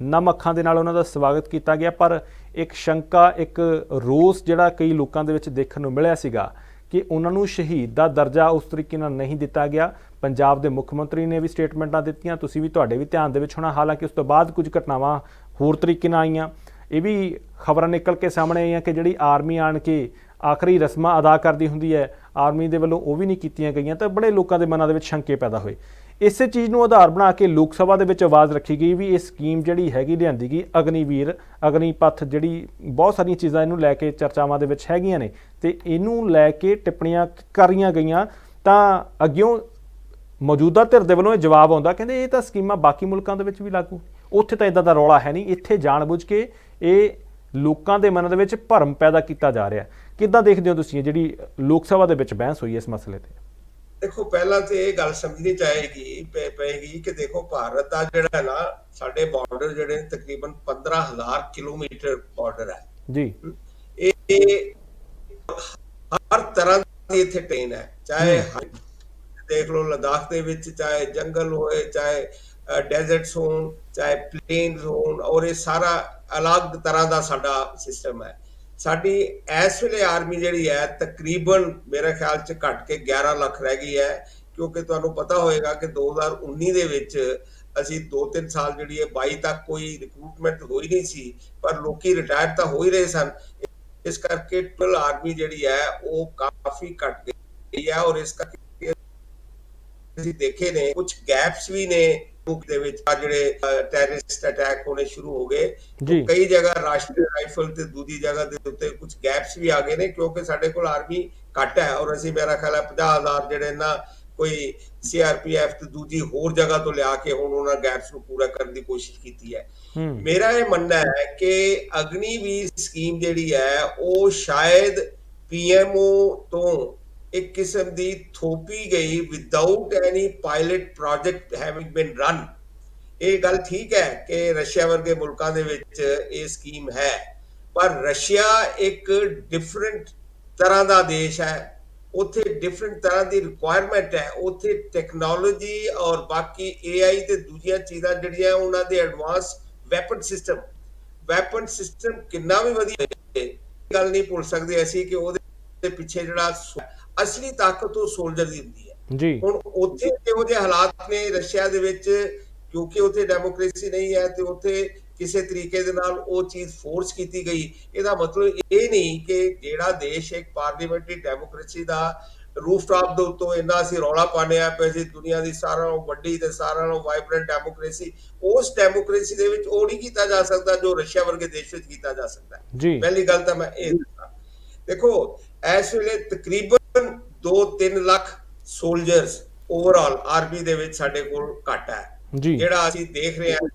ਨਮ ਅੱਖਾਂ ਦੇ ਨਾਲ ਉਹਨਾਂ ਦਾ ਸਵਾਗਤ ਕੀਤਾ ਗਿਆ, ਪਰ ਇੱਕ ਸ਼ੰਕਾ, ਇੱਕ ਰੋਸ ਜਿਹੜਾ ਕਈ ਲੋਕਾਂ ਦੇ ਵਿੱਚ ਦੇਖਣ ਨੂੰ ਮਿਲਿਆ ਸੀਗਾ ਕਿ ਉਹਨਾਂ ਨੂੰ ਸ਼ਹੀਦ ਦਾ ਦਰਜਾ ਉਸ ਤਰੀਕੇ ਨਾਲ ਨਹੀਂ ਦਿੱਤਾ ਗਿਆ। ਪੰਜਾਬ ਦੇ ਮੁੱਖ ਮੰਤਰੀ ਨੇ ਵੀ ਸਟੇਟਮੈਂਟਾਂ ਦਿੱਤੀਆਂ। ਤੁਸੀਂ ਵੀ ਤੁਹਾਡੇ ਵੀ ਧਿਆਨ ਦੇ ਵਿੱਚ ਹੋਣਾ। ਹਾਲਾਂਕਿ ਉਸ ਤੋਂ ਬਾਅਦ ਕੁਝ ਘਟਨਾਵਾਂ ਹੋਰ ਤਰੀਕੇ ਨਾਲ ਆਈਆਂ। ਇਹ ਵੀ ਖਬਰਾਂ ਨਿਕਲ ਕੇ ਸਾਹਮਣੇ ਆਈਆਂ ਕਿ ਜਿਹੜੀ ਆਰਮੀ ਆਣ ਕੇ ਆਖਰੀ ਰਸਮਾਂ ਅਦਾ ਕਰਦੀ ਹੁੰਦੀ ਹੈ, ਆਰਮੀ ਦੇ ਵੱਲੋਂ ਉਹ ਵੀ ਨਹੀਂ ਕੀਤੀਆਂ ਗਈਆਂ ਤਾਂ ਬੜੇ ਲੋਕਾਂ ਦੇ ਮਨਾਂ ਦੇ ਵਿੱਚ ਸ਼ੰਕੇ ਪੈਦਾ ਹੋਏ। ਇਸੇ ਚੀਜ਼ ਨੂੰ ਆਧਾਰ ਬਣਾ ਕੇ ਲੋਕ ਸਭਾ ਦੇ ਵਿੱਚ ਆਵਾਜ਼ ਰੱਖੀ ਗਈ ਵੀ ਇਹ ਸਕੀਮ ਜਿਹੜੀ ਹੈਗੀ ਲਿਆਂਦੀ ਗਈ, ਅਗਨੀਵੀਰ, ਅਗਨੀਪਥ ਜਿਹੜੀ ਬਹੁਤ ਸਾਰੀਆਂ ਚੀਜ਼ਾਂ ਇਹਨੂੰ ਲੈ ਕੇ ਚਰਚਾਵਾਂ ਦੇ ਵਿੱਚ ਹੈਗੀਆਂ ਨੇ ਤੇ ਇਹਨੂੰ ਲੈ ਕੇ ਟਿੱਪਣੀਆਂ ਕਰੀਆਂ ਗਈਆਂ ਤਾਂ ਅੱਗਿਓਂ ਮੌਜੂਦਾ ਧਿਰ ਦੇ ਵੱਲੋਂ ਇਹ ਜਵਾਬ ਆਉਂਦਾ, ਕਹਿੰਦੇ ਇਹ ਤਾਂ ਸਕੀਮਾਂ ਬਾਕੀ ਮੁਲਕਾਂ ਦੇ ਵਿੱਚ ਵੀ ਲਾਗੂ ਉੱਥੇ ਤਾਂ ਇਦਾਂ ਦਾ ਰੌਲਾ ਹੈ ਨਹੀਂ, ਇੱਥੇ ਜਾਣਬੁੱਝ ਕੇ ਇਹ ਲੋਕਾਂ ਦੇ ਮਨਾਂ ਦੇ ਵਿੱਚ ਭਰਮ ਪੈਦਾ ਕੀਤਾ ਜਾ ਰਿਹਾ। ਕਿੱਦਾਂ ਦੇਖਦੇ ਹੋ ਤੁਸੀਂ ਜਿਹੜੀ ਲੋਕ ਸਭਾ ਦੇ ਵਿੱਚ ਬਹਿਸ ਹੋਈ ਇਸ ਮਸਲੇ ਤੇ? ਦੇਖੋ ਪਹਿਲਾਂ ਤੇ ਇਹ ਗੱਲ ਸਮਝਣੀ ਚਾਹੀਦੀ ਪਏਗੀ ਕਿ ਦੇਖੋ ਭਾਰਤ ਦਾ ਜਿਹੜਾ ਨਾ ਸਾਡੇ ਬਾਰਡਰ ਜਿਹੜੇ ਤਕਰੀਬਨ 15000 ਕਿਲੋਮੀਟਰ ਬਾਰਡਰ ਹੈ। ਜੀ। ਇਹ ਹਰ ਤਰ੍ਹਾਂ ਦੀ ਇੱਥੇ ਟ੍ਰੇਨ ਹੈ। ਚਾਹੇ ਦੇਖ ਲਓ ਲਦਾਖ ਦੇ ਵਿੱਚ ਚਾਹੇ ਜੰਗਲ ਹੋਏ ਚਾਹੇ ਡੈਜ਼ਰਟਸ ਹੋਣ ਚਾਹੇ ਪਲੇਨਸ ਹੋਣ ਔਰ ਇਹ ਸਾਰਾ ਅਲੱਗ ਤਰ੍ਹਾਂ ਦਾ ਸਾਡਾ ਸਿਸਟਮ ਹੈ। ਸਾਡੀ ਇਸ ਵੇਲੇ ਆਰਮੀ ਜਿਹੜੀ ਹੈ ਤਕਰੀਬਨ ਮੇਰੇ ਖਿਆਲ ਚ ਘਟ ਕੇ 11 ਲੱਖ ਰਹਿ ਗਈ ਹੈ, ਕਿਉਂਕਿ ਤੁਹਾਨੂੰ ਪਤਾ ਹੋਏਗਾ ਕਿ 2019 ਦੇ ਵਿੱਚ ਅਸੀਂ 2-3 ਸਾਲ ਜਿਹੜੀ ਹੈ 22 ਤੱਕ ਕੋਈ ਰਿਕਰੂਟਮੈਂਟ ਹੋਈ ਨਹੀਂ ਸੀ, ਪਰ ਲੋਕੀ ਰਿਟਾਇਰ ਤਾਂ ਹੋ ਹੀ ਰਹੇ ਸਨ। ਇਸ ਕਰਕੇ ਟੋਟਲ ਆਰਮੀ ਜਿਹੜੀ ਹੈ ਉਹ ਕਾਫੀ ਘਟ ਗਈ ਹੈ ਔਰ ਇਸ ਕਰਕੇ ਅਸੀਂ ਦੇਖੇ ਨੇ ਕੁਝ ਗੈਪਸ ਵੀ ਨੇ ਮੁਕ ਦੇ ਵਿੱਚ ਆ ਜਿਹੜੇ ਟੈਰਰਿਸਟ ਅਟੈਕ ਹੋਣੇ ਸ਼ੁਰੂ ਹੋ ਗਏ। ਕਈ ਜਗ੍ਹਾ ਰਾਸ਼ਟਰੀ ਰਾਈਫਲ ਤੇ ਦੂਜੀ ਜਗ੍ਹਾ ਦੇ ਉੱਤੇ ਕੁਝ ਗੈਪਸ ਵੀ ਆ ਗਏ ਨੇ ਕਿਉਂਕਿ ਸਾਡੇ ਕੋਲ ਆਰਮੀ ਘੱਟ ਹੈ ਔਰ ਅਸੀਂ ਮੇਰਾ ਖਿਆਲ ਹੈ 50000 ਜਿਹੜੇ ਨਾ ਕੋਈ ਸੀਆਰਪੀਐਫ ਤੇ ਦੂਜੀ ਹੋਰ ਜਗ੍ਹਾ ਤੋਂ ਲਿਆ ਕੇ ਹੁਣ ਉਹਨਾਂ ਗੈਪਸ ਨੂੰ ਪੂਰਾ ਕਰਨ ਦੀ ਕੋਸ਼ਿਸ਼ ਕੀਤੀ ਹੈ। ਹੂੰ। ਮੇਰਾ ਇਹ ਮੰਨਣਾ ਹੈ ਕਿ ਅਗਨੀਵੀਰ ਸਕੀਮ ਜਿਹੜੀ ਹੈ ਉਹ ਸ਼ਾਇਦ ਪੀਐਮਓ ਤੋਂ ਇੱਕ ਕਿਸਮ ਦੀ ਥੋਪੀ ਗਈ without any pilot project having been run ਇਹ ਗੱਲ ਠੀਕ ਹੈ ਕਿ ਰਸ਼ੀਆ ਵਰਗੇ ਮੁਲਕਾਂ ਦੇ ਵਿੱਚ ਇਹ ਸਕੀਮ ਹੈ। ਪਰ ਰਸ਼ੀਆ ਇੱਕ ਡਿਫਰੈਂਟ ਤਰ੍ਹਾਂ ਦਾ ਦੇਸ਼ ਹੈ। ਉੱਥੇ ਡਿਫਰੈਂਟ ਤਰ੍ਹਾਂ ਦੀ ਰਿਕੁਆਇਰਮੈਂਟ ਹੈ। ਉੱਥੇ ਟੈਕਨੋਲੋਜੀ ਔਰ ਬਾਕੀ AI ਤੇ ਦੂਜੀਆਂ ਚੀਜ਼ਾਂ ਜਿਹੜੀਆਂ ਉਹਨਾਂ ਦੇ advance weapon system weapon system ਕਿੰਨਾ ਵੀ ਵਧੀਆ ਹੈ ਗੱਲ ਨਹੀਂ ਭੁੱਲ ਸਕਦੇ ਅਸੀਂ ਕਿ ਉਹਦੇ ਪਿੱਛੇ ਜਿਹੜਾ ਅਸਲੀ ਤਾਕਤ ਉਹ ਸੋਲਜਰ ਦੀ ਹੁੰਦੀ ਹੈ। ਜੀ। ਹੁਣ ਉੱਥੇ ਇਹੋ ਜਿਹੇ ਹਾਲਾਤ ਨੇ ਰਸ਼ੀਆ ਦੇ ਵਿੱਚ ਕਿਉਂਕਿ ਉੱਥੇ ਡੈਮੋਕ੍ਰੇਸੀ ਨਹੀਂ ਹੈ ਤੇ ਉੱਥੇ ਕਿਸੇ ਤਰੀਕੇ ਦੇ ਨਾਲ ਉਹ ਚੀਜ਼ ਫੋਰਸ ਕੀਤੀ ਗਈ ਇਹਦਾ ਮਤਲਬ ਇਹ ਨਹੀਂ ਕਿ ਜਿਹੜਾ ਦੇਸ਼ ਇੱਕ ਪਾਰਲੀਮੈਂਟਰੀ ਡੈਮੋਕ੍ਰੇਸੀ ਦਾ ਰੂਫਟਾਪ ਦੇ ਉੱਤੋਂ ਇੰਨਾ ਅਸੀਂ ਰੌਲਾ ਪਾਣੇ ਆ ਪਏ ਸੀ ਦੁਨੀਆ ਦੀ ਸਾਰਿਆਂ ਨਾਲੋਂ ਵੱਡੀ ਤੇ ਸਾਰਿਆਂ ਨਾਲੋਂ ਵਾਈਬ੍ਰੈਂਟ ਡੈਮੋਕ੍ਰੇਸੀ ਉਸ ਡੈਮੋਕ੍ਰੇਸੀ ਦੇ ਵਿੱਚ ਉਹ ਨਹੀਂ ਕੀਤਾ ਜਾ ਸਕਦਾ ਜੋ ਰਸ਼ੀਆ ਵਰਗੇ ਦੇਸ਼ ਵਿੱਚ ਕੀਤਾ ਜਾ ਸਕਦਾ ਹੈ। ਪਹਿਲੀ ਗੱਲ ਤਾਂ ਮੈਂ ਇਹ ਦੱਸਾਂ। ਦੇਖੋ ਇਸ ਵੇਲੇ ਤਕਰੀਬਨ 2-3 ਲੱਖ ਸੋਲਜਰਸ ਓਵਰਆਲ ਆਰਮੀ ਦੇ ਵਿੱਚ ਸਾਡੇ ਕੋਲ ਘੱਟ ਹੈ। ਜਿਹੜਾ ਅਸੀਂ ਦੇਖ ਰਹੇ ਹਾਂ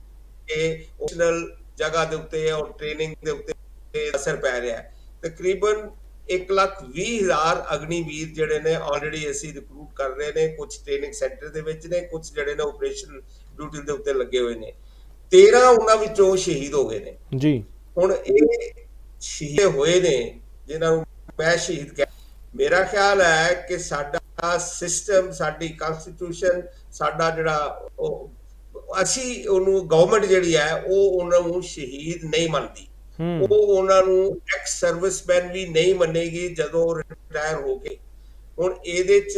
ਕਿ ਓਪਸ਼ਨਲ ਜਗ੍ਹਾ ਦੇ ਉੱਤੇ ਔਰ ਟ੍ਰੇਨਿੰਗ ਦੇ ਉੱਤੇ ਅਸਰ ਪੈ ਰਿਹਾ ਹੈ। ਤਕਰੀਬਨ 1 ਲੱਖ 20 ਹਜ਼ਾਰ ਅਗਨੀਵੀਰ ਜਿਹੜੇ ਨੇ ਆਲਰੇਡੀ ਅਸੀਂ ਰਿਕਰੂਟ ਕਰ ਰਹੇ ਨੇ। ਕੁਝ ਟ੍ਰੇਨਿੰਗ ਸੈਂਟਰ ਦੇ ਵਿੱਚ ਨੇ ਕੁਝ ਜਿਹੜੇ ਨੇ ਆਪਰੇਸ਼ਨ ਡਿਊਟੀ ਦੇ ਉੱਤੇ ਲੱਗੇ ਹੋਏ ਨੇ। 13 ਉਹਨਾਂ ਵਿੱਚੋਂ ਸ਼ਹੀਦ ਹੋ ਗਏ ਨੇ। ਜੀ। ਹੁਣ ਇਹ ਸ਼ਹੀਦ ਹੋਏ ਨੇ ਜਿਨ੍ਹਾਂ ਨੂੰ ਮੈਂ ਸ਼ਹੀਦ ਕਹਿ ਮੇਰਾ ਖਿਆਲ ਹੈ ਕਿ ਸਾਡਾ ਸਿਸਟਮ ਸਾਡੀ ਕਨਸਟੀਟਿਊਸ਼ਨ ਸਾਡਾ ਜਿਹੜਾ ਉਹ ਅਸੀਂ ਉਹਨੂੰ ਗਵਰਨਮੈਂਟ ਜਿਹੜੀ ਹੈ ਉਹ ਉਹਨਾਂ ਨੂੰ ਸ਼ਹੀਦ ਨਹੀਂ ਮੰਨਦੀ। ਉਹ ਉਹਨਾਂ ਨੂੰ ਐਕਸ ਸਰਵਿਸਮੈਨ ਵੀ ਨਹੀਂ ਮੰਨੇਗੀ ਜਦੋਂ ਰਿਟਾਇਰ ਹੋ ਕੇ ਹੁਣ ਇਹਦੇ ਚ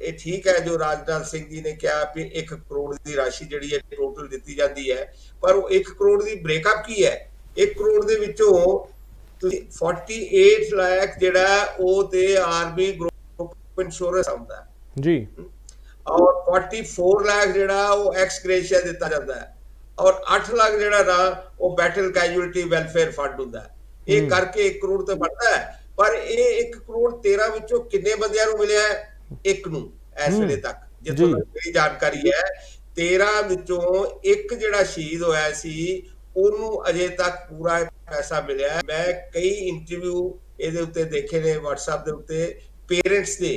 ਇਹ ਠੀਕ ਹੈ ਜੋ ਰਾਜਨਾਥ ਸਿੰਘ ਜੀ ਨੇ ਕਿਹਾ ਵੀ 1 ਕਰੋੜ ਦੀ ਰਾਸ਼ੀ ਜਿਹੜੀ ਹੈ ਟੋਟਲ ਦਿੱਤੀ ਜਾਂਦੀ ਹੈ। ਪਰ ਉਹ 1 ਕਰੋੜ ਦੀ ਬ੍ਰੇਕਅਪ ਕੀ ਹੈ? 1 ਕਰੋੜ ਦੇ ਵਿੱਚੋਂ ਤੁਸੀਂ 48 ਲੱਖ ਜਿਹੜਾ ਉਹ ਤੇ ਆਰਮੀ ਗਰੁੱਪ ਇੰਸ਼ੋਰੈਂਸ ਆਉਂਦਾ ਹੈ। ਜੀ। ਔਰ 44 ਲੱਖ ਜਿਹੜਾ ਉਹ ਐਕਸ ਗ੍ਰੇਸ਼ੀਆ ਦਿੱਤਾ ਜਾਂਦਾ ਹੈ। ਔਰ 8 ਲੱਖ ਜਿਹੜਾ ਨਾ ਉਹ ਬੈਟਲ ਕੈਜੂਅਲਟੀ ਵੈਲਫੇਅਰ ਫੰਡ ਹੁੰਦਾ ਹੈ। ਇਹ। ਕਰਕੇ 1 ਕਰੋੜ ਤੇ ਬਣਦਾ ਹੈ। ਪਰ ਇਹ 1 ਕਰੋੜ 13 ਵਿੱਚੋਂ ਕਿੰਨੇ ਬੰਦਿਆਂ ਨੂੰ ਮਿਲਿਆ ਹੈ? ਇੱਕ ਨੂੰ ਇਸ। ਵੇਲੇ ਤੱਕ। ਜਿੱਥੋਂ ਮੇਰੀ ਜਾਣਕਾਰੀ ਹੈ 13 ਵਿੱਚੋਂ ਇੱਕ ਜਿਹੜਾ ਸ਼ਹੀਦ ਹੋਇਆ ਸੀ ਉਹਨੂੰ ਅਜੇ ਤੱਕ ਪੂਰਾ ਪੈਸਾ ਮਿਲਿਆ। ਮੈਂ ਕਈ ਇੰਟਰਵਿਊ ਇਹਦੇ ਉੱਤੇ ਦੇਖੇ ਨੇ WhatsApp ਦੇ ਉੱਤੇ। ਪੇਰੈਂਟਸ ਦੇ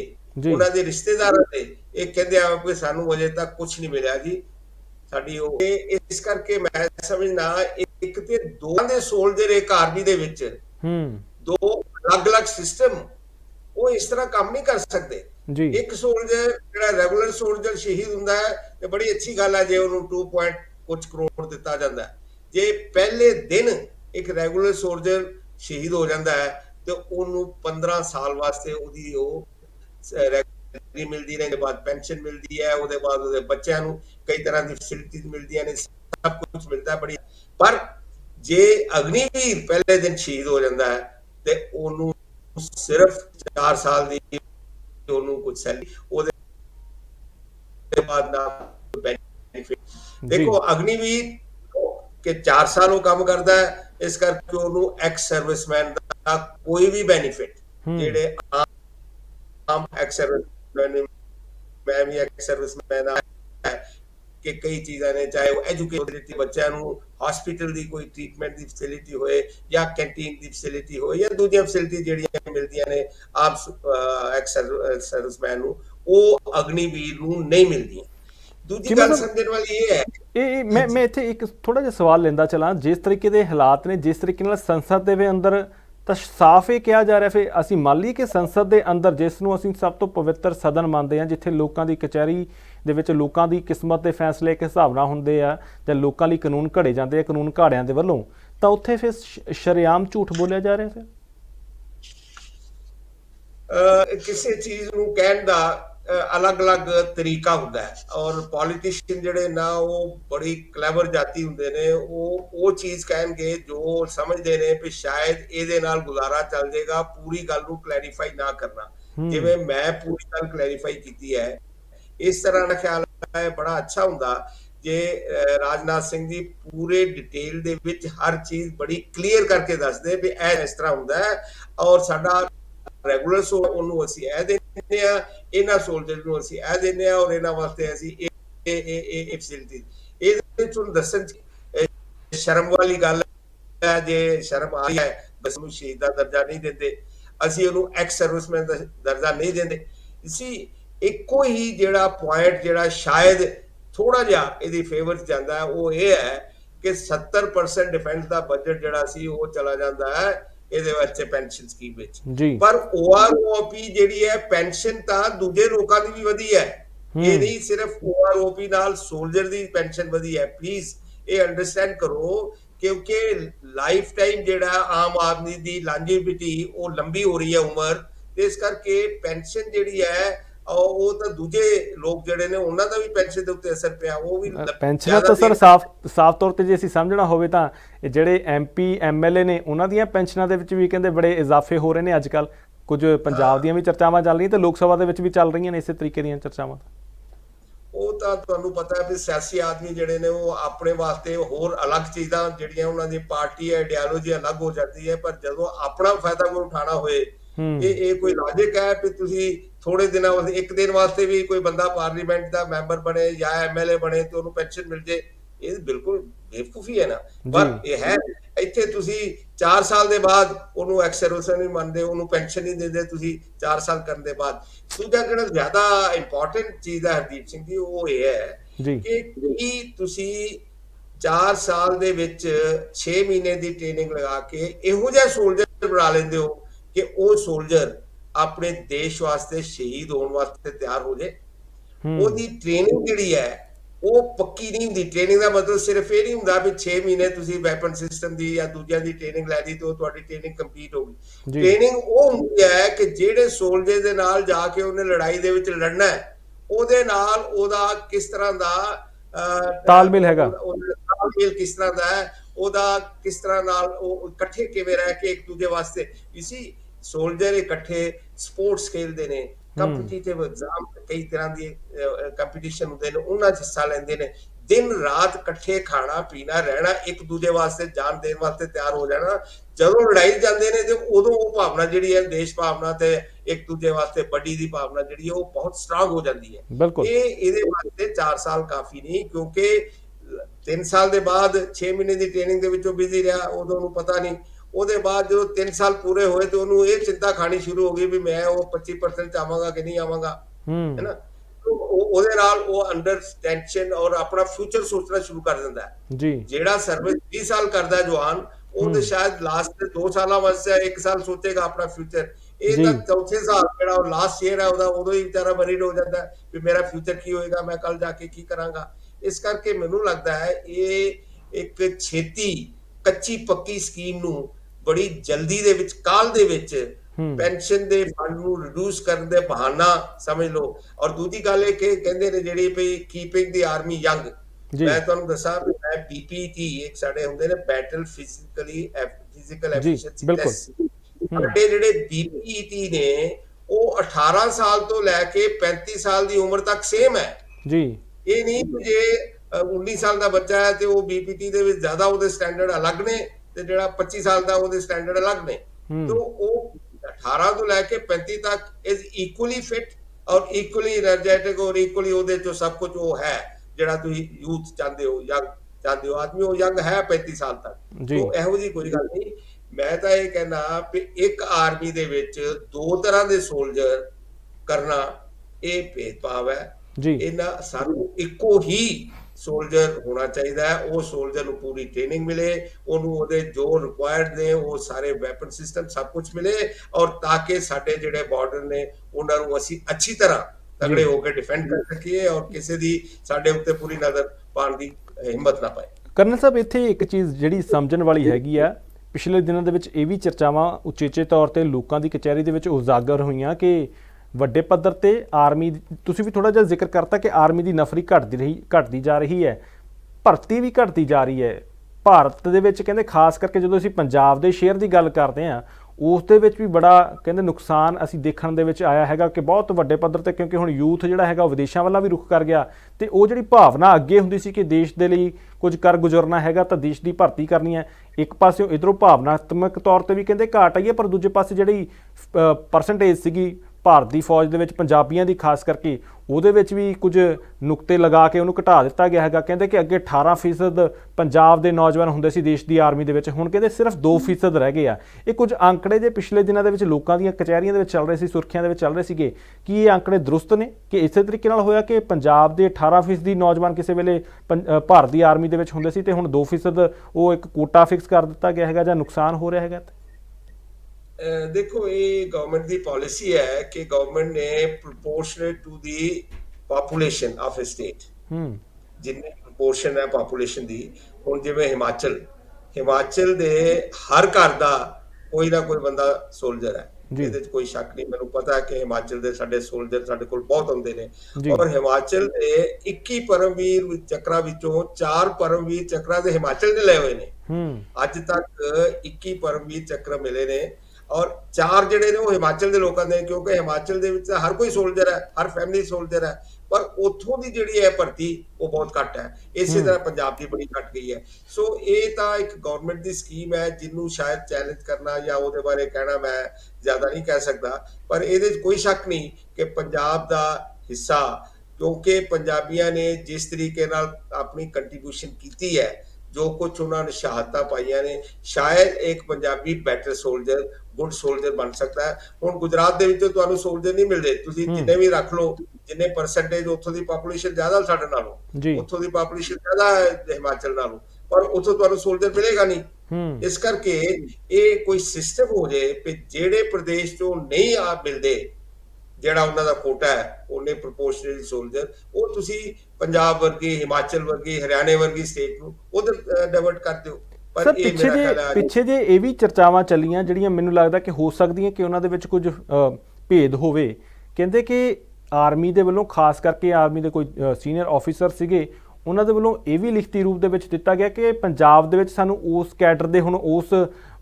ਉਹਨਾਂ ਦੇ ਰਿਸ਼ਤੇਦਾਰਾਂ ਦੇ ਇਹ ਕਹਿੰਦੇ ਆ ਕਿ ਸਾਨੂੰ ਅਜੇ ਤੱਕ ਕੁਝ ਨਹੀਂ ਮਿਲਿਆ ਜੀ। ਸਾਡੀ ਉਹ ਇਸ ਕਰਕੇ ਮੈਂ ਸਮਝਣਾ ਇੱਕ ਤੇ ਦੋਹਾਂ ਦੇ ਸੋਲਜਰ ਇੱਕ ਆਰਮੀ ਦੇ ਵਿੱਚ ਹੂੰ। ਦੋ ਅਲੱਗ-ਅਲੱਗ ਸਿਸਟਮ ਉਹ ਇਸ ਤਰ੍ਹਾਂ ਕੰਮ ਨਹੀਂ ਕਰ ਸਕਦੇ। ਜੀ। ਇੱਕ ਸੋਲਜਰ ਜਿਹੜਾ ਰੈਗੂਲਰ ਸੋਲਜਰ ਸ਼ਹੀਦ ਹੁੰਦਾ ਹੈ ਤੇ ਬੜੀ ਅੱਛੀ ਗੱਲ ਹੈ ਜੇ ਉਹਨੂੰ 2. point ਕੁਝ ਕਰੋੜ ਦਿੱਤਾ ਜਾਂਦਾ ਜੇ ਪਹਿਲੇ ਦਿਨ ਇੱਕ ਰੈਗੂਲਰ ਸੋਲਜਰ ਸ਼ਹੀਦ ਹੋ ਜਾਂਦਾ ਹੈ ਤੇ ਉਹਨੂੰ 15 ਸਾਲ ਵਾਸਤੇ ਉਹਦੀ ਉਹ ਰੈਗੂਲਰੀ ਮਿਲਦੀ ਨੇ ਦੇ ਬਾਅਦ ਪੈਨਸ਼ਨ ਮਿਲਦੀ ਹੈ ਉਹਦੇ ਬਾਅਦ ਉਹਦੇ ਬੱਚਿਆਂ ਨੂੰ ਕਈ ਤਰ੍ਹਾਂ ਦੀ ਫੈਸਿਲਿਟੀਜ਼ ਮਿਲਦੀਆਂ ਨੇ ਸਭ ਕੁਝ ਮਿਲਦਾ ਬੜੀ ਪਰ ਜੇ ਅਗਨੀਵੀਰ ਪਹਿਲੇ ਦਿਨ ਸ਼ਹੀਦ ਹੋ ਜਾਂਦਾ ਹੈ ਤੇ ਉਹਨੂੰ ਸਿਰਫ 4 ਸਾਲ ਦੀ ਉਹਨੂੰ ਕੁਝ ਸੈਲਰੀ ਉਹਦੇ ਬਾਅਦ ਨਾ ਬੈਨੀਫਿਟ ਦੇਖੋ ਅਗਨੀਵੀਰ ਕਿ 4 ਸਾਲ ਉਹ ਕੰਮ ਕਰਦਾ ਹੈ ਇਸ ਕਰਕੇ ਉਹਨੂੰ ਐਕਸ ਸਰਵਿਸਮੈਨ ਦਾ ਕੋਈ ਵੀ ਬੈਨੀਫਿਟ ਜਿਹੜੇ ਆਮ ਆਮ ਐਕਸ ਸਰਵਿਸਮੈਨ ਮੈਂ ਵੀ ਐਕਸ ਸਰਵਿਸਮੈਨ ਆ ਕਿ ਕਈ ਚੀਜ਼ਾਂ ਨੇ ਚਾਹੇ ਉਹ ਐਜੂਕੇਸ਼ਨ ਬੱਚਿਆਂ ਨੂੰ ਹਸਪੀਟਲ ਦੀ ਕੋਈ ਟ੍ਰੀਟਮੈਂਟ ਦੀ ਫੈਸਿਲਿਟੀ ਹੋਏ ਜਾਂ ਕੈਂਟੀਨ ਦੀ ਫੈਸਿਲਿਟੀ ਹੋਏ ਜਾਂ ਦੂਜੀਆਂ ਫੈਸਿਲਿਟੀ ਜਿਹੜੀਆਂ ਮਿਲਦੀਆਂ ਨੇ ਆਪ ਐਕਸ ਸਰਵਿਸਮੈਨ ਨੂੰ ਉਹ ਅਗਨੀਵੀਰ ਨੂੰ ਨਹੀਂ ਮਿਲਦੀਆਂ। ਦੂਜੀ ਗੱਲ ਸਮਝਣ ਵਾਲੀ ਇਹ ਹੈ। ਇਹ ਮੈਂ ਮੈਂ ਇੱਥੇ ਇੱਕ ਥੋੜਾ ਜਿਹਾ ਸਵਾਲ ਲੈਂਦਾ ਚਲਾਂ। ਜਿਸ ਤਰੀਕੇ ਦੇ ਹਾਲਾਤ ਨੇ ਜਿਸ ਤਰੀਕੇ ਨਾਲ ਸੰਸਦ ਦੇ ਵੀ ਅੰਦਰ ਤਾਂ ਸਾਫ਼ ਇਹ ਕਿਹਾ ਜਾ ਰਿਹਾ ਫਿਰ ਅਸੀਂ ਮੰਨ ਲਈਏ ਕਿ ਸੰਸਦ ਦੇ ਅੰਦਰ ਜਿਸ ਨੂੰ ਅਸੀਂ ਸਭ ਤੋਂ ਪਵਿੱਤਰ ਸਦਨ ਮੰਨਦੇ ਹਾਂ ਜਿੱਥੇ ਲੋਕਾਂ ਦੀ ਕਚਹਿਰੀ ਦੇ ਵਿੱਚ ਲੋਕਾਂ ਦੀ ਕਿਸਮਤ ਦੇ ਫੈਸਲੇ ਇੱਕ ਹਿਸਾਬ ਨਾਲ ਹੁੰਦੇ ਆ ਜਾਂ ਲੋਕਾਂ ਲਈ ਕਾਨੂੰਨ ਘੜੇ ਜਾਂਦੇ ਆ ਕਾਨੂੰਨ ਘਾੜਿਆਂ ਦੇ ਵੱਲੋਂ ਤਾਂ ਉੱਥੇ ਫਿਰ ਸ਼- ਸ਼ਰੇਆਮ ਝੂਠ ਬੋਲਿਆ ਜਾ ਰਿਹਾ ਫਿਰ? ਅਹ ਕਿਸੇ ਚੀਜ਼ ਨੂੰ ਕਹਿਣ ਦਾ ਅਲੱਗ-ਅਲੱਗ ਤਰੀਕਾ ਹੁੰਦਾ ਹੈ। ਔਰ ਪੋਲੀਟੀਸ਼ੀਅਨ ਜਿਹੜੇ ਨਾ ਉਹ ਬੜੀ ਕਲੇਵਰ ਜਾਤੀ ਹੁੰਦੇ ਨੇ ਉਹ ਉਹ ਚੀਜ਼ ਕਹਿਣਗੇ ਜੋ ਸਮਝਦੇ ਨੇ ਕਿ ਸ਼ਾਇਦ ਇਹਦੇ ਨਾਲ ਗੁਜ਼ਾਰਾ ਚੱਲ ਜਾਏਗਾ ਪੂਰੀ ਗੱਲ ਨੂੰ ਕਲੈਰੀਫਾਈ ਨਾ ਕਰਨਾ। ਜਿਵੇਂ ਮੈਂ ਪੂਰੀ ਗੱਲ ਕਲੈਰੀਫਾਈ ਕੀਤੀ ਹੈ ਇਸ ਤਰ੍ਹਾਂ ਦਾ ਖਿਆਲ ਹੈ ਬੜਾ ਅੱਛਾ ਹੁੰਦਾ। ਅਹ, ਰਾਜਨਾਥ ਸਿੰਘ ਜੀ ਪੂਰੇ ਡਿਟੇਲ ਦੇ ਵਿੱਚ ਹਰ ਚੀਜ਼ ਬੜੀ ਕਲੀਅਰ ਕਰਕੇ ਦੱਸਦੇ ਵੀ ਇਹ ਇਸ ਤਰ੍ਹਾਂ ਹੁੰਦਾ ਹੈ। ਔਰ ਸਾਡਾ ਰੈਗੂਲਰ ਸੋ ਉਹਨੂੰ ਅਸੀਂ ਇਹ ਦਿੰਦੇ ਆ ਇਹਨਾਂ ਸੋਲਜਰ ਨੂੰ ਅਸੀਂ ਇਹ ਦਿੰਦੇ ਆ ਔਰ ਇਹਨਾਂ ਵਾਸਤੇ ਅਸੀਂ ਇਹ ਇਹ ਇਹ ਇਹ ਫੈਸਿਲਿਟੀ ਇਹਦੇ ਤੁਹਾਨੂੰ ਦੱਸਣ ਸ਼ਰਮ ਵਾਲੀ ਗੱਲ ਹੈ, ਜੇ ਸ਼ਰਮ ਆ ਰਹੀ ਹੈ, ਬਸ ਨੂੰ ਸ਼ਹੀਦ ਦਾ ਦਰਜਾ ਨਹੀਂ ਦਿੰਦੇ। ਅਸੀਂ ਉਹਨੂੰ ਐਕਸ ਸਰਵਿਸਮੈਨ ਦਾ ਦਰਜਾ ਨਹੀਂ ਦਿੰਦੇ। ਇਸੀ ਇੱਕੋ ਹੀ ਜਿਹੜਾ ਪੁਆਇੰਟ ਜਿਹੜਾ ਸ਼ਾਇਦ ਥੋੜਾ ਜਿਹਾ ਇਹਦੀ ਫੇਵਰ ਜਾਂਦਾ ਉਹ ਇਹ ਹੈ ਕਿ 70% ਡਿਫੈਂਸ ਦਾ ਬਜਟ ਜਿਹੜਾ ਸੀ, ਉਹ ਚਲਾ ਜਾਂਦਾ ਹੈ। ਇਹਦੇ ਵਿੱਚ ਪੈਨਸ਼ਨ ਸਕੀਮ ਵਿੱਚ। ਪਰ OROP ਜਿਹੜੀ ਹੈ ਪੈਨਸ਼ਨ ਤਾਂ ਦੂਜੇ ਲੋਕਾਂ ਦੀ ਵੀ ਵਧੀ ਹੈ। ਇਹ। ਨਹੀਂ ਸਿਰਫ OROP ਨਾਲ ਸੋਲਜਰ ਦੀ ਪੈਨਸ਼ਨ ਵਧੀ ਹੈ। ਪਲੀਜ਼ ਇਹ ਅੰਡਰਸਟੈਂਡ ਕਰੋ ਕਿਉਂਕਿ ਲਾਈਫ ਟਾਈਮ ਜਿਹੜਾ ਆਮ ਆਦਮੀ ਦੀ ਲਾਂਜੀਵਿਟੀ ਉਹ ਲੰਬੀ ਹੋ ਰਹੀ ਹੈ ਉਮਰ। ਇਸ ਕਰਕੇ ਪੈਨਸ਼ਨ ਜਿਹੜੀ ਹੈ ਉਹ ਤਾਂ ਦੂਜੇ ਲੋਕ ਜਿਹੜੇ ਨੇ ਉਹਨਾਂ ਦਾ ਵੀ ਪੈਨਸ਼ਨ ਦੇ ਉੱਤੇ ਅਸਰ ਪਿਆ ਉਹ ਵੀ ਪੈਨਸ਼ਨਾਂ ਤਾਂ ਸਰ ਸਾਫ਼ ਸਾਫ਼ ਤੌਰ ਤੇ ਜੇ ਅਸੀਂ ਸਮਝਣਾ ਹੋਵੇ ਤਾਂ ਇਹ ਜਿਹੜੇ ਐਮਪੀ ਐਮਐਲਏ ਨੇ ਉਹਨਾਂ ਦੀਆਂ ਪੈਨਸ਼ਨਾਂ ਦੇ ਵਿੱਚ ਵੀ ਕਹਿੰਦੇ ਬੜੇ ਇਜ਼ਾਫੇ ਹੋ ਰਹੇ ਨੇ ਅੱਜ ਕੱਲ ਕੁਝ ਪੰਜਾਬ ਦੀਆਂ ਵੀ ਚਰਚਾਵਾਂ ਚੱਲ ਰਹੀਆਂ ਤੇ ਲੋਕ ਸਭਾ ਦੇ ਵਿੱਚ ਵੀ ਚੱਲ ਰਹੀਆਂ ਨੇ ਇਸੇ ਤਰੀਕੇ ਦੀਆਂ ਚਰਚਾਵਾਂ ਉਹ ਤਾਂ ਤੁਹਾਨੂੰ ਪਤਾ ਹੈ ਵੀ ਸਿਆਸੀ ਆਦਮੀ ਜਿਹੜੇ ਨੇ ਉਹ ਆਪਣੇ ਵਾਸਤੇ ਹੋਰ ਅਲੱਗ ਚੀਜ਼ਾਂ ਜਿਹੜੀਆਂ ਉਹਨਾਂ ਦੀ ਪਾਰਟੀ ਹੈ ਆਈਡੀਓਲੋਜੀ ਅਲੱਗ ਹੋ ਜਾਂਦੀ ਹੈ ਪਰ ਜਦੋਂ ਆਪਣਾ ਫਾਇਦਾ ਕੋਈ ਉਠਾਣਾ ਹੋਏ ਇਹ ਇਹ ਕੋਈ ਲਾਜਿਕ ਹੈ ਕਿ ਤੁਸੀਂ ਥੋੜੇ ਦਿਨਾਂ ਵਾਸਤੇ ਇੱਕ ਦਿਨ ਵਾਸਤੇ ਵੀ ਕੋਈ ਬੰਦਾ ਪਾਰਲੀਮੈਂਟ ਦਾ ਮੈਂਬਰ ਬਣੇ ਜਾਂ ਐਮਐਲਏ ਬਣੇ ਤੇ ਉਹਨੂੰ ਪੈਨਸ਼ਨ ਮਿਲ ਜੇ ਇਹ ਬਿਲਕੁਲ ਬੇਵਕੂਫੀ ਹੈ ਨਾ। ਪਰ ਇਹ ਹੈ ਇੱਥੇ ਤੁਸੀਂ 4 ਸਾਲ ਦੇ ਬਾਅਦ ਉਹਨੂੰ ਐਕਸਰੋਸਨ ਨਹੀਂ ਮੰਨਦੇ ਉਹਨੂੰ ਪੈਨਸ਼ਨ ਨਹੀਂ ਦਿੰਦੇ ਤੁਸੀਂ 4 ਸਾਲ ਕਰਨ ਦੇ ਬਾਅਦ। ਦੂਜਾ ਜਿਹੜਾ ਜ਼ਿਆਦਾ ਇੰਪੋਰਟੈਂਟ ਚੀਜ਼ ਹੈ ਹਰਦੀਪ ਸਿੰਘ ਜੀ ਉਹ ਇਹ ਹੈ ਕਿ ਕੀ ਤੁਸੀਂ 4 ਸਾਲ ਦੇ ਵਿੱਚ 6 ਮਹੀਨੇ ਦੀ ਟ੍ਰੇਨਿੰਗ ਲਗਾ ਕੇ ਇਹੋ ਜਿਹਾ ਸੋਲਜਰ ਬਣਾ ਲੈਂਦੇ ਹੋ ਕਿ ਉਹ ਸੋਲਜਰ ਆਪਣੇ ਦੇਸ਼ ਵਾਸਤੇ ਸ਼ਹੀਦ ਹੋਣ ਵਾਸਤੇ ਤਿਆਰ ਹੋ ਜੇ। ਉਹਦੀ ਟ੍ਰੇਨਿੰਗ ਜਿਹੜੀ ਹੈ ਉਹ ਪੱਕੀ ਨਹੀਂ ਹੁੰਦੀ। ਟ੍ਰੇਨਿੰਗ ਦਾ ਮਤਲਬ ਸਿਰਫ ਇਹ ਨਹੀਂ ਹੁੰਦਾ ਵੀ 6 ਮਹੀਨੇ ਤੁਸੀਂ ਵੈਪਨ ਸਿਸਟਮ ਦੀ ਜਾਂ ਦੂਜਿਆਂ ਦੀ ਟ੍ਰੇਨਿੰਗ ਲੈ ਲਈ ਤੇ ਉਹ ਤੁਹਾਡੀ ਟ੍ਰੇਨਿੰਗ ਕੰਪਲੀਟ ਹੋ ਗਈ। ਟ੍ਰੇਨਿੰਗ ਉਹ ਹੁੰਦੀ ਹੈ ਕਿ ਜਿਹੜੇ ਸੋਲਜਰ ਦੇ ਨਾਲ ਜਾ ਕੇ ਉਹਨੇ ਲੜਾਈ ਦੇ ਵਿੱਚ ਲੜਨਾ ਹੈ ਉਹਦੇ ਨਾਲ ਉਹਦਾ ਕਿਸ ਤਰ੍ਹਾਂ ਦਾ ਤਾਲਮੇਲ ਹੈਗਾ। ਤਾਲਮੇਲ ਕਿਸ ਤਰ੍ਹਾਂ ਦਾ ਹੈ ਉਹਦਾ ਕਿਸ ਤਰ੍ਹਾਂ ਨਾਲ ਉਹ ਇਕੱਠੇ ਕਿਵੇਂ ਰਹਿ ਕੇ ਇੱਕ ਦੂਜੇ ਵਾਸਤੇ। ਇਸੀ ਸੋਲਜਰ ਇਕੱਠੇ ਸਪੋਰਟਸ ਖੇਲਦੇ ਨੇ ਕੰਪੀਟੀਟਿਵ ਐਗਜ਼ਾਮ ਕਈ ਤਰ੍ਹਾਂ ਦੀ ਕੰਪੀਟੀਸ਼ਨ ਹੁੰਦੇ ਨੇ ਉਹਨਾਂ 'ਚ ਹਿੱਸਾ ਲੈਂਦੇ ਨੇ। ਦਿਨ ਰਾਤ ਇਕੱਠੇ ਖਾਣਾ ਪੀਣਾ ਰਹਿਣਾ ਇੱਕ ਦੂਜੇ ਵਾਸਤੇ ਜਾਨ ਦੇਣ ਵਾਸਤੇ ਤਿਆਰ ਹੋ ਜਾਣਾ। ਜਦੋਂ ਲੜਾਈ ਜਾਂਦੇ ਨੇ ਤੇ ਉਦੋਂ ਉਹ ਭਾਵਨਾ ਜਿਹੜੀ ਹੈ ਦੇਸ਼ ਭਾਵਨਾ ਤੇ ਇੱਕ ਦੂਜੇ ਵਾਸਤੇ ਵੱਡੀ ਦੀ ਭਾਵਨਾ ਜਿਹੜੀ ਹੈ ਉਹ ਬਹੁਤ ਸਟਰੋਂਗ ਹੋ ਜਾਂਦੀ ਹੈ। ਇਹ ਇਹਦੇ ਵਾਸਤੇ 4 ਸਾਲ ਕਾਫੀ ਨਹੀਂ ਕਿਉਂਕਿ 3 ਸਾਲ ਦੇ ਬਾਅਦ 6 ਮਹੀਨੇ ਦੀ ਟ੍ਰੇਨਿੰਗ ਦੇ ਵਿੱਚੋਂ ਬਿਜ਼ੀ ਰਿਹਾ ਉਦੋਂ ਉਹਨੂੰ ਪਤਾ ਨਹੀਂ ਉਹਦੇ ਬਾਅਦ ਜਦੋਂ 3 ਸਾਲ ਪੂਰੇ ਹੋਏ ਤੇ ਉਹਨੂੰ ਇਹ ਚਿੰਤਾ ਖਾਣੀ ਸ਼ੁਰੂ ਹੋ ਗਈ ਵੀ ਮੈਂ ਉਹ 25% ਚ ਆਵਾਂਗਾ ਕਿ ਨਹੀਂ ਆਵਾਂਗਾ ਹੂੰ। ਹੈਨਾ ਉਹ ਉਹਦੇ ਨਾਲ ਉਹ ਅੰਡਰ ਟੈਂਸ਼ਨ ਔਰ ਆਪਣਾ ਫਿਊਚਰ ਸੋਚਣਾ ਸ਼ੁਰੂ ਕਰ ਦਿੰਦਾ ਹੈ। ਜੀ। ਜਿਹੜਾ ਸਰਵਿਸ 20 ਸਾਲ ਕਰਦਾ ਜਵਾਨ ਉਹ ਤੇ ਸ਼ਾਇਦ ਲਾਸਟ ਦੇ 2 ਸਾਲਾਂ ਵਾਸਤੇ 1 ਸਾਲ ਸੋਚੇਗਾ ਆਪਣਾ ਫਿਊਚਰ ਇਹ। ਤਾਂ ਚੌਥੇ ਸਾਲ ਜਿਹੜਾ ਉਹ ਲਾਸਟ ਈਅਰ ਹੈ ਉਹਦਾ ਉਦੋਂ ਹੀ ਵਿਚਾਰਾ ਵਰੀਡ ਹੋ ਜਾਂਦਾ ਵੀ ਮੇਰਾ ਫਿਊਚਰ ਕੀ ਹੋਏਗਾ ਮੈਂ ਕੱਲ ਜਾ ਕੇ ਕੀ ਕਰਾਂਗਾ। ਇਸ ਕਰਕੇ ਮੈਨੂੰ ਲੱਗਦਾ ਹੈ ਇਹ ਇੱਕ ਛੇਤੀ ਕੱਚੀ ਪੱਕੀ ਸਕੀਮ ਨੂੰ ਬੜੀ ਜਲਦੀ ਦੇ ਵਿੱਚ ਕਾਲ ਦੇ ਵਿੱਚ ਪੈਨਸ਼ਨ ਦੇ ਫੰਡ ਨੂੰ ਰਿਡਿਊਸ ਕਰਨ ਦੇ ਬਹਾਨਾ ਸਮਝ ਲਓ। ਔਰ ਦੂਜੀ ਗੱਲ ਇਹ ਕਿ ਕਹਿੰਦੇ ਨੇ ਜਿਹੜੀ ਭਈ ਕੀਪਿੰਗ ਦੀ ਆਰਮੀ ਯੰਗ ਮੈਂ ਤੁਹਾਨੂੰ ਦੱਸਾਂ ਮੈਂ ਬੀਪੀਟੀ ਇੱਕ ਸਾਡੇ ਹੁੰਦੇ ਨੇ ਬੈਟਲ ਫਿਜ਼ੀਕਲੀ ਫਿਜ਼ੀਕਲ ਐਫੀਸ਼ੀਐਂਸੀ। ਸਾਡੇ ਜਿਹੜੇ ਬੀਪੀਟੀ ਨੇ ਉਹ 18 ਸਾਲ ਤੋਂ ਲੈ ਕੇ 35 ਸਾਲ ਦੀ ਉਮਰ ਤੱਕ ਸੇਮ ਹੈ। ਜੀ। ਇਹ ਨਹੀਂ ਕਿ ਜੇ ਅ, 19 ਸਾਲ ਦਾ ਬੱਚਾ ਹੈ ਤੇ ਉਹ ਬੀਪੀਟੀ ਦੇ ਵਿੱਚ ਜ਼ਿਆਦਾ ਉਹਦੇ ਸਟੈਂਡਰਡ ਅਲੱਗ ਨੇ। ਤੇ ਜਿਹੜਾ 25 ਸਾਲ ਦਾ ਉਹਦੇ ਸਟੈਂਡਰਡ ਅਲੱਗ ਨੇ। ਤੋਂ ਉਹ 18 ਤੋਂ ਲੈ ਕੇ 35 ਤੱਕ ਇਜ਼ ਇਕੁਅਲੀ ਫਿਟ ਔਰ ਇਕੁਅਲੀ એનર્ਜੈਟਿਕ ਔਰ ਇਕੁਅਲੀ ਉਹਦੇ ਚੋਂ ਸਭ ਕੁਝ ਉਹ ਹੈ ਜਿਹੜਾ ਤੁਸੀਂ ਯੂਥ ਚਾਹੁੰਦੇ ਹੋ ਯੰਗ ਚਾਹੁੰਦੇ ਹੋ ਆਦਮੀ ਉਹ ਯੰਗ ਹੈ 35 ਸਾਲ ਤੱਕ। ਤੋਂ ਇਹੋ ਜੀ ਕੋਈ ਗੱਲ ਨਹੀਂ। ਮੈਂ ਤਾਂ ਇਹ ਕਹਿਣਾ ਕਿ ਇੱਕ ਆਰਮੀ ਦੇ ਵਿੱਚ ਦੋ ਤਰ੍ਹਾਂ ਦੇ ਸੋਲਜਰ ਕਰਨਾ ਇਹ ਭੇਦਭਾਵ ਹੈ। ਜੀ। ਇਹਨਾਂ ਸਾਨੂੰ ਇੱਕੋ ਹੀ ਸੋਲਜਰ ਹੋਣਾ ਚਾਹੀਦਾ ਹੈ। ਉਹ ਸੋਲਜਰ ਨੂੰ ਪੂਰੀ ਟ੍ਰੇਨਿੰਗ ਮਿਲੇ ਉਹਨੂੰ ਉਹਦੇ ਜੋ ਰਿਕੁਆਇਰਡ ਨੇ ਉਹ ਸਾਰੇ ਵੈਪਨ ਸਿਸਟਮ ਸਭ ਕੁਝ ਮਿਲੇ ਔਰ ਤਾਂ ਕਿ ਸਾਡੇ ਜਿਹੜੇ ਬਾਰਡਰ ਨੇ ਉਹਨਾਂ ਨੂੰ ਅਸੀਂ ਅੱਛੀ ਤਰ੍ਹਾਂ ਤਗੜੇ ਹੋ ਕੇ ਡਿਫੈਂਡ ਕਰ ਸਕੀਏ ਔਰ ਕਿਸੇ ਦੀ ਸਾਡੇ ਉੱਤੇ ਪੂਰੀ ਨਜ਼ਰ ਪਾਉਣ ਦੀ ਹਿੰਮਤ ਨਾ ਪਾਏ। ਕਰਨਲ ਸਾਹਿਬ ਇੱਥੇ ਇੱਕ ਚੀਜ਼ ਜਿਹੜੀ ਸਮਝਣ ਵਾਲੀ ਹੈਗੀ ਆ ਪਿਛਲੇ ਦਿਨਾਂ ਦੇ ਵਿੱਚ ਇਹ ਵੀ ਚਰਚਾਵਾਂ ਉਚੇਚੇ ਤੌਰ ਤੇ ਲੋਕਾਂ ਦੀ ਕਚਹਿਰੀ ਦੇ ਵਿੱਚ ਉਜਾਗਰ ਹੋਈਆਂ ਕਿ ਵੱਡੇ ਪੱਧਰ ਤੇ ਆਰਮੀ ਤੁਸੀਂ ਵੀ ਥੋੜਾ ਜਿਹਾ ਜ਼ਿਕਰ ਕਰਤਾ ਕਿ ਆਰਮੀ ਦੀ ਨਫਰੀ ਘਟਦੀ ਰਹੀ, ਘਟਦੀ ਜਾ ਰਹੀ ਹੈ, ਭਰਤੀ ਵੀ ਘਟਦੀ ਜਾ ਰਹੀ ਹੈ। ਭਾਰਤ ਦੇ ਵਿੱਚ ਕਹਿੰਦੇ ਖਾਸ ਕਰਕੇ ਜਦੋਂ ਅਸੀਂ ਪੰਜਾਬ ਦੇ ਸ਼ੇਅਰ ਦੀ ਗੱਲ ਕਰਦੇ ਹਾਂ, ਉਸ ਦੇ ਵਿੱਚ ਵੀ ਬੜਾ ਕਹਿੰਦੇ ਨੁਕਸਾਨ ਅਸੀਂ ਦੇਖਣ ਦੇ ਵਿੱਚ ਆਇਆ ਹੈਗਾ ਕਿ ਬਹੁਤ ਵੱਡੇ ਪੱਧਰ ਤੇ ਕਿਉਂਕਿ ਹੁਣ ਯੂਥ ਜਿਹੜਾ ਹੈਗਾ ਉਹ ਵਿਦੇਸ਼ਾਂ ਵੱਲ ਵੀ ਰੁਖ ਕਰ ਗਿਆ ਤੇ ਉਹ ਜਿਹੜੀ ਭਾਵਨਾ ਅੱਗੇ ਹੁੰਦੀ ਸੀ ਕਿ ਦੇਸ਼ ਦੇ ਲਈ ਕੁਝ ਕਰ ਗੁਜ਼ਰਨਾ ਹੈਗਾ ਤਾਂ ਦੇਸ਼ ਦੀ ਭਰਤੀ ਕਰਨੀ ਹੈ, ਇੱਕ ਪਾਸਿਓਂ ਇਧਰੋਂ ਭਾਵਨਾਤਮਕ ਤੌਰ ਤੇ ਵੀ ਕਹਿੰਦੇ ਘਾਟ ਆਈ ਹੈ, ਪਰ ਦੂਜੇ ਪਾਸੇ ਜਿਹੜੀ ਪਰਸੈਂਟੇਜ ਸੀਗੀ ਭਾਰਤ ਦੀ ਫੌਜ ਦੇ ਵਿੱਚ ਪੰਜਾਬੀਆਂ ਦੀ, ਖਾਸ ਕਰਕੇ ਉਹਦੇ ਵਿੱਚ ਵੀ ਕੁਝ ਨੁਕਤੇ ਲਗਾ ਕੇ ਉਹਨੂੰ ਘਟਾ ਦਿੱਤਾ ਗਿਆ ਹੈਗਾ। ਕਹਿੰਦੇ ਕਿ ਅੱਗੇ 18% ਪੰਜਾਬ ਦੇ ਨੌਜਵਾਨ ਹੁੰਦੇ ਸੀ ਦੇਸ਼ ਦੀ ਆਰਮੀ ਦੇ ਵਿੱਚ, ਹੁਣ ਕਹਿੰਦੇ ਸਿਰਫ 2% ਰਹਿ ਗਏ ਆ। ਇਹ ਕੁਝ ਅੰਕੜੇ ਜੇ ਪਿਛਲੇ ਦਿਨਾਂ ਦੇ ਵਿੱਚ ਲੋਕਾਂ ਦੀਆਂ ਕਚਹਿਰੀਆਂ ਦੇ ਵਿੱਚ ਚੱਲ ਰਹੇ ਸੀ, ਸੁਰਖੀਆਂ ਦੇ ਵਿੱਚ ਚੱਲ ਰਹੇ ਸੀਗੇ, ਕਿ ਇਹ ਅੰਕੜੇ ਦਰੁਸਤ ਨੇ? ਕਿ ਇਸੇ ਤਰੀਕੇ ਨਾਲ ਹੋਇਆ ਕਿ ਪੰਜਾਬ ਦੇ 18% ਦੀ ਨੌਜਵਾਨ ਕਿਸੇ ਵੇਲੇ ਪੰ- ਭਾਰਤ ਦੀ ਆਰਮੀ ਦੇ ਵਿੱਚ ਹੁੰਦੇ ਸੀ ਤੇ ਹੁਣ 2% ਉਹ ਇੱਕ ਕੋਟਾ ਫਿਕਸ ਕਰ ਦਿੱਤਾ ਗਿਆ ਹੈਗਾ ਜਾਂ ਨੁਕਸਾਨ ਹੋ ਰਿਹਾ ਹੈਗਾ? ਦੇਖੋ ਇਹ ਗਵਰਨਮੈਂਟ ਦੀ ਪਾਲਿਸੀ ਹੈ ਕਿ ਗਵਰਨਮੈਂਟ ਨੇ proportionate to the population of a state ਹੂੰ। ਜਿੰਨੀ ਪ੍ਰੋਪੋਰਸ਼ਨ ਹੈ ਪੋਪੂਲੇਸ਼ਨ ਦੀ ਹੁਣ ਜਿਵੇਂ ਹਿਮਾਚਲ ਹਿਮਾਚਲ ਦੇ ਹਰ ਘਰ ਦਾ ਕੋਈ ਨਾ ਕੋਈ ਬੰਦਾ ਸੋਲਜਰ ਹੈ। ਇਹਦੇ 'ਚ ਕੋਈ ਸ਼ੱਕ ਨਹੀਂ ਮੈਨੂੰ ਪਤਾ ਹੈ ਕਿ ਹਿਮਾਚਲ ਦੇ ਸਾਡੇ ਸੋਲਜਰ ਸਾਡੇ ਕੋਲ ਬਹੁਤ ਹੁੰਦੇ ਨੇ। ਔਰ ਹਿਮਾਚਲ ਦੇ 21 ਪਰਮਵੀਰ ਚੱਕਰਾਂ ਵਿੱਚੋਂ 4 ਪਰਮਵੀਰ ਚੱਕਰਾਂ ਦੇ ਹਿਮਾਚਲ ਨੇ ਲਏ ਹੋਏ ਨੇ। ਹੂੰ। ਅੱਜ ਤੱਕ 21 ਪਰਮਵੀਰ ਚੱਕਰ ਮਿਲੇ ਨੇ। ਔਰ ਚਾਰ ਜਿਹੜੇ ਨੇ ਉਹ ਹਿਮਾਚਲ ਦੇ ਲੋਕਾਂ ਦੇ ਕਿਉਂਕਿ ਹਿਮਾਚਲ ਦੇ ਵਿੱਚ ਹਰ ਕੋਈ ਸੋਲਜਰ ਹੈ ਹਰ ਫੈਮਿਲੀ ਸੋਲਜਰ ਹੈ ਪਰ ਉੱਥੋਂ ਦੀ ਜਿਹੜੀ ਹੈ ਭਰਤੀ ਉਹ ਬਹੁਤ ਘੱਟ ਹੈ। ਇਸੇ ਤਰ੍ਹਾਂ ਪੰਜਾਬ ਦੀ ਬੜੀ ਘੱਟ ਗਈ ਹੈ। ਸੋ ਇਹ ਤਾਂ ਇੱਕ ਗਵਰਨਮੈਂਟ ਦੀ ਸਕੀਮ ਹੈ ਜਿਹਨੂੰ ਸ਼ਾਇਦ ਚੈਲੰਜ ਕਰਨਾ ਜਾਂ ਉਹਦੇ ਬਾਰੇ ਕਹਿਣਾ ਮੈਂ ਜ਼ਿਆਦਾ ਨਹੀਂ ਕਹਿ ਸਕਦਾ। ਪਰ ਇਹਦੇ 'ਚ ਕੋਈ ਸ਼ੱਕ ਨਹੀਂ ਕਿ ਪੰਜਾਬ ਦਾ ਹਿੱਸਾ ਕਿਉਂਕਿ ਪੰਜਾਬੀਆਂ ਨੇ ਜਿਸ ਤਰੀਕੇ ਨਾਲ ਆਪਣੀ ਕੰਟਰੀਬਿਊਸ਼ਨ ਕੀਤੀ ਹੈ ਜੋ ਕੁਝ ਉਹਨਾਂ ਨੇ ਸ਼ਹਾਦਤਾਂ ਪਾਈਆਂ ਨੇ ਸ਼ਾਇਦ ਇੱਕ Punjabi better soldier good soldier ਬਣ ਸਕਦਾ ਹੈ। ਹੁਣ ਗੁਜਰਾਤ ਦੇ ਵਿੱਚ ਤੁਹਾਨੂੰ ਸੋਲਜਰ ਨਹੀਂ ਮਿਲਦੇ। ਤੁਸੀਂ। ਜਿੰਨੇ ਵੀ ਰੱਖ ਲਓ ਜਿੰਨੇ ਪਰਸੈਂਟੇਜ ਉੱਥੋਂ ਦੀ ਪੋਪੂਲੇਸ਼ਨ ਜ਼ਿਆਦਾ ਸਾਡੇ ਨਾਲੋਂ ਉੱਥੋਂ ਦੀ ਪੋਪੂਲੇਸ਼ਨ ਜ਼ਿਆਦਾ ਹੈ ਹਿਮਾਚਲ ਨਾਲੋਂ। ਪਰ ਉੱਥੋਂ ਤੁਹਾਨੂੰ ਸੋਲਜਰ ਮਿਲੇਗਾ ਨਹੀਂ। ਇਸ ਕਰਕੇ ਇਹ ਕੋਈ ਸਿਸਟਮ ਹੋ ਜੇ ਕਿ ਜਿਹੜੇ ਪ੍ਰਦੇਸ਼ ਤੋਂ ਨਹੀਂ ਆ ਮਿਲਦੇ ਜਿਹੜਾ ਉਹਨਾਂ ਦਾ ਕੋਟਾ ਹੈ ਉਹਨੇ ਪ੍ਰੋਪੋਰਸ਼ਨਲ ਸੋਲਜਰ ਉਹ ਤੁਸੀਂ ਪੰਜਾਬ ਵਰਗੀ ਹਿਮਾਚਲ ਵਰਗੀ ਹਰਿਆਣੇ ਵਰਗੀ ਸਟੇਟ ਨੂੰ ਉਧਰ ਡਿਵਰਟ ਕਰ ਦਿਓ। ਸਰ ਪਿੱਛੇ ਜੇ ਪਿੱਛੇ ਜੇ ਇਹ ਵੀ ਚਰਚਾਵਾਂ ਚੱਲੀਆਂ ਜਿਹੜੀਆਂ ਮੈਨੂੰ ਲੱਗਦਾ ਕਿ ਹੋ ਸਕਦੀਆਂ ਕਿ ਉਹਨਾਂ ਦੇ ਵਿੱਚ ਕੁਝ ਭੇਦ ਹੋਵੇ। ਕਹਿੰਦੇ ਕਿ ਆਰਮੀ ਦੇ ਵੱਲੋਂ ਖਾਸ ਕਰਕੇ ਆਰਮੀ ਦੇ ਕੋਈ ਸੀਨੀਅਰ ਆਫੀਸਰ ਸੀਗੇ ਉਹਨਾਂ ਦੇ ਵੱਲੋਂ ਇਹ ਵੀ ਲਿਖਤੀ ਰੂਪ ਦੇ ਵਿੱਚ ਦਿੱਤਾ ਗਿਆ ਕਿ ਪੰਜਾਬ ਦੇ ਵਿੱਚ ਸਾਨੂੰ ਉਸ ਕੈਡਰ ਦੇ ਹੁਣ ਉਸ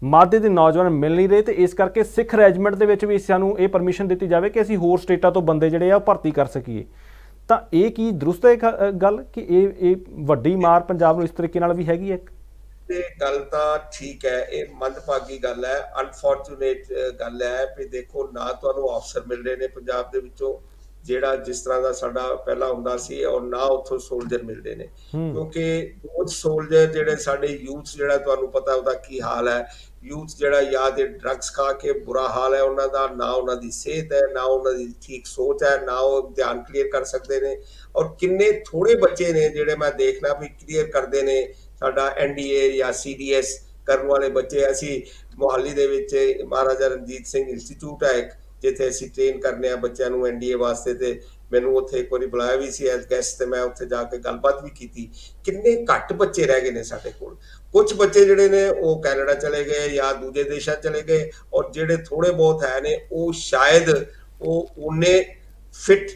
ਮਾਦੇ ਦੇ ਨੌਜਵਾਨ ਮਿਲ ਨਹੀਂ ਰਹੇ ਤੇ ਇਸ ਕਰਕੇ ਸਿੱਖ ਰੈਜੀਮੈਂਟ ਦੇ ਵਿੱਚ ਵੀ ਸਾਨੂੰ ਇਹ ਪਰਮਿਸ਼ਨ ਦਿੱਤੀ ਜਾਵੇ ਕਿ ਅਸੀਂ ਹੋਰ ਸਟੇਟਾਂ ਤੋਂ ਬੰਦੇ ਜਿਹੜੇ ਆ ਉਹ ਭਰਤੀ ਕਰ ਸਕੀਏ। ਤਾਂ ਇਹ ਕੀ ਦਰੁਸਤ ਹੈ ਗੱਲ ਕਿ ਇਹ ਇਹ ਵੱਡੀ ਮਾਰ ਪੰਜਾਬ ਨੂੰ ਇਸ ਤਰੀਕੇ ਨਾਲ ਵੀ ਹੈਗੀ ਹੈ? ਇਹ ਗੱਲ ਤਾਂ ਠੀਕ ਹੈ ਇਹ ਮੰਦਭਾਗੀ ਗੱਲ ਹੈ ਅਨਫੋਰਚੂਨੇਟ ਗੱਲ ਹੈ ਵੀ ਦੇਖੋ ਨਾ ਤੁਹਾਨੂੰ ਅਫਸਰ ਮਿਲ ਰਹੇ ਨੇ ਪੰਜਾਬ ਦੇ ਵਿੱਚੋਂ ਜਿਹੜਾ ਜਿਸ ਤਰ੍ਹਾਂ ਦਾ ਸਾਡਾ ਪਹਿਲਾਂ ਹੁੰਦਾ ਸੀ ਔਰ ਨਾ ਉੱਥੋਂ ਸੋਲਜਰ ਮਿਲਦੇ ਨੇ। ਕਿਉਂਕਿ ਬਹੁਤ ਸੋਲਜਰ ਜਿਹੜੇ ਸਾਡੇ ਯੂਥ ਜਿਹੜਾ ਤੁਹਾਨੂੰ ਪਤਾ ਉਹਦਾ ਕੀ ਹਾਲ ਹੈ। ਯੂਥ ਜਿਹੜਾ ਜਾਂ ਤੇ ਡਰੱਗਸ ਖਾ ਕੇ ਬੁਰਾ ਹਾਲ ਹੈ ਉਹਨਾਂ ਦਾ ਨਾ ਉਹਨਾਂ ਦੀ ਸਿਹਤ ਹੈ ਨਾ ਉਹਨਾਂ ਦੀ ਠੀਕ ਸੋਚ ਹੈ ਨਾ ਉਹ ਧਿਆਨ ਕਲੀਅਰ ਕਰ ਸਕਦੇ ਨੇ। ਔਰ ਕਿੰਨੇ ਥੋੜੇ ਬੱਚੇ ਨੇ ਜਿਹੜੇ ਮੈਂ ਦੇਖਣਾ ਵੀ ਕਲੀਅਰ ਕਰਦੇ ਨੇ ਸਾਡਾ ਐਨਡੀਏ ਜਾਂ ਸੀਡੀਐਸ ਕਰਨ ਵਾਲੇ ਬੱਚੇ, ਅਸੀਂ ਮੁਹਾਲੀ ਦੇ ਵਿੱਚ ਮਹਾਰਾਜਾ ਰਣਜੀਤ ਸਿੰਘ ਇੰਸਟੀਚਿਊਟ ਹੈ ਇੱਕ, ਜਿੱਥੇ ਅਸੀਂ ਟ੍ਰੇਨ ਕਰਨੇ ਆ ਬੱਚਿਆਂ ਨੂੰ ਐਨਡੀਏ ਵਾਸਤੇ ਤੇ ਮੈਨੂੰ ਉੱਥੇ ਇੱਕ ਵਾਰੀ ਬੁਲਾਇਆ ਵੀ ਸੀ ਐਜ਼ ਗੈਸਟ ਤੇ ਮੈਂ ਉੱਥੇ ਜਾ ਕੇ ਗੱਲਬਾਤ ਵੀ ਕੀਤੀ। ਕਿੰਨੇ ਘੱਟ ਬੱਚੇ ਰਹਿ ਗਏ ਨੇ ਸਾਡੇ ਕੋਲ। ਕੁਝ ਬੱਚੇ ਜਿਹੜੇ ਨੇ ਉਹ ਕੈਨੇਡਾ ਚਲੇ ਗਏ ਜਾਂ ਦੂਜੇ ਦੇਸ਼ਾਂ ਚਲੇ ਗਏ ਔਰ ਜਿਹੜੇ ਥੋੜੇ ਬਹੁਤ ਹੈ ਨੇ, ਉਹ ਸ਼ਾਇਦ ਉਹ ਉਹਨੇ ਫਿਟ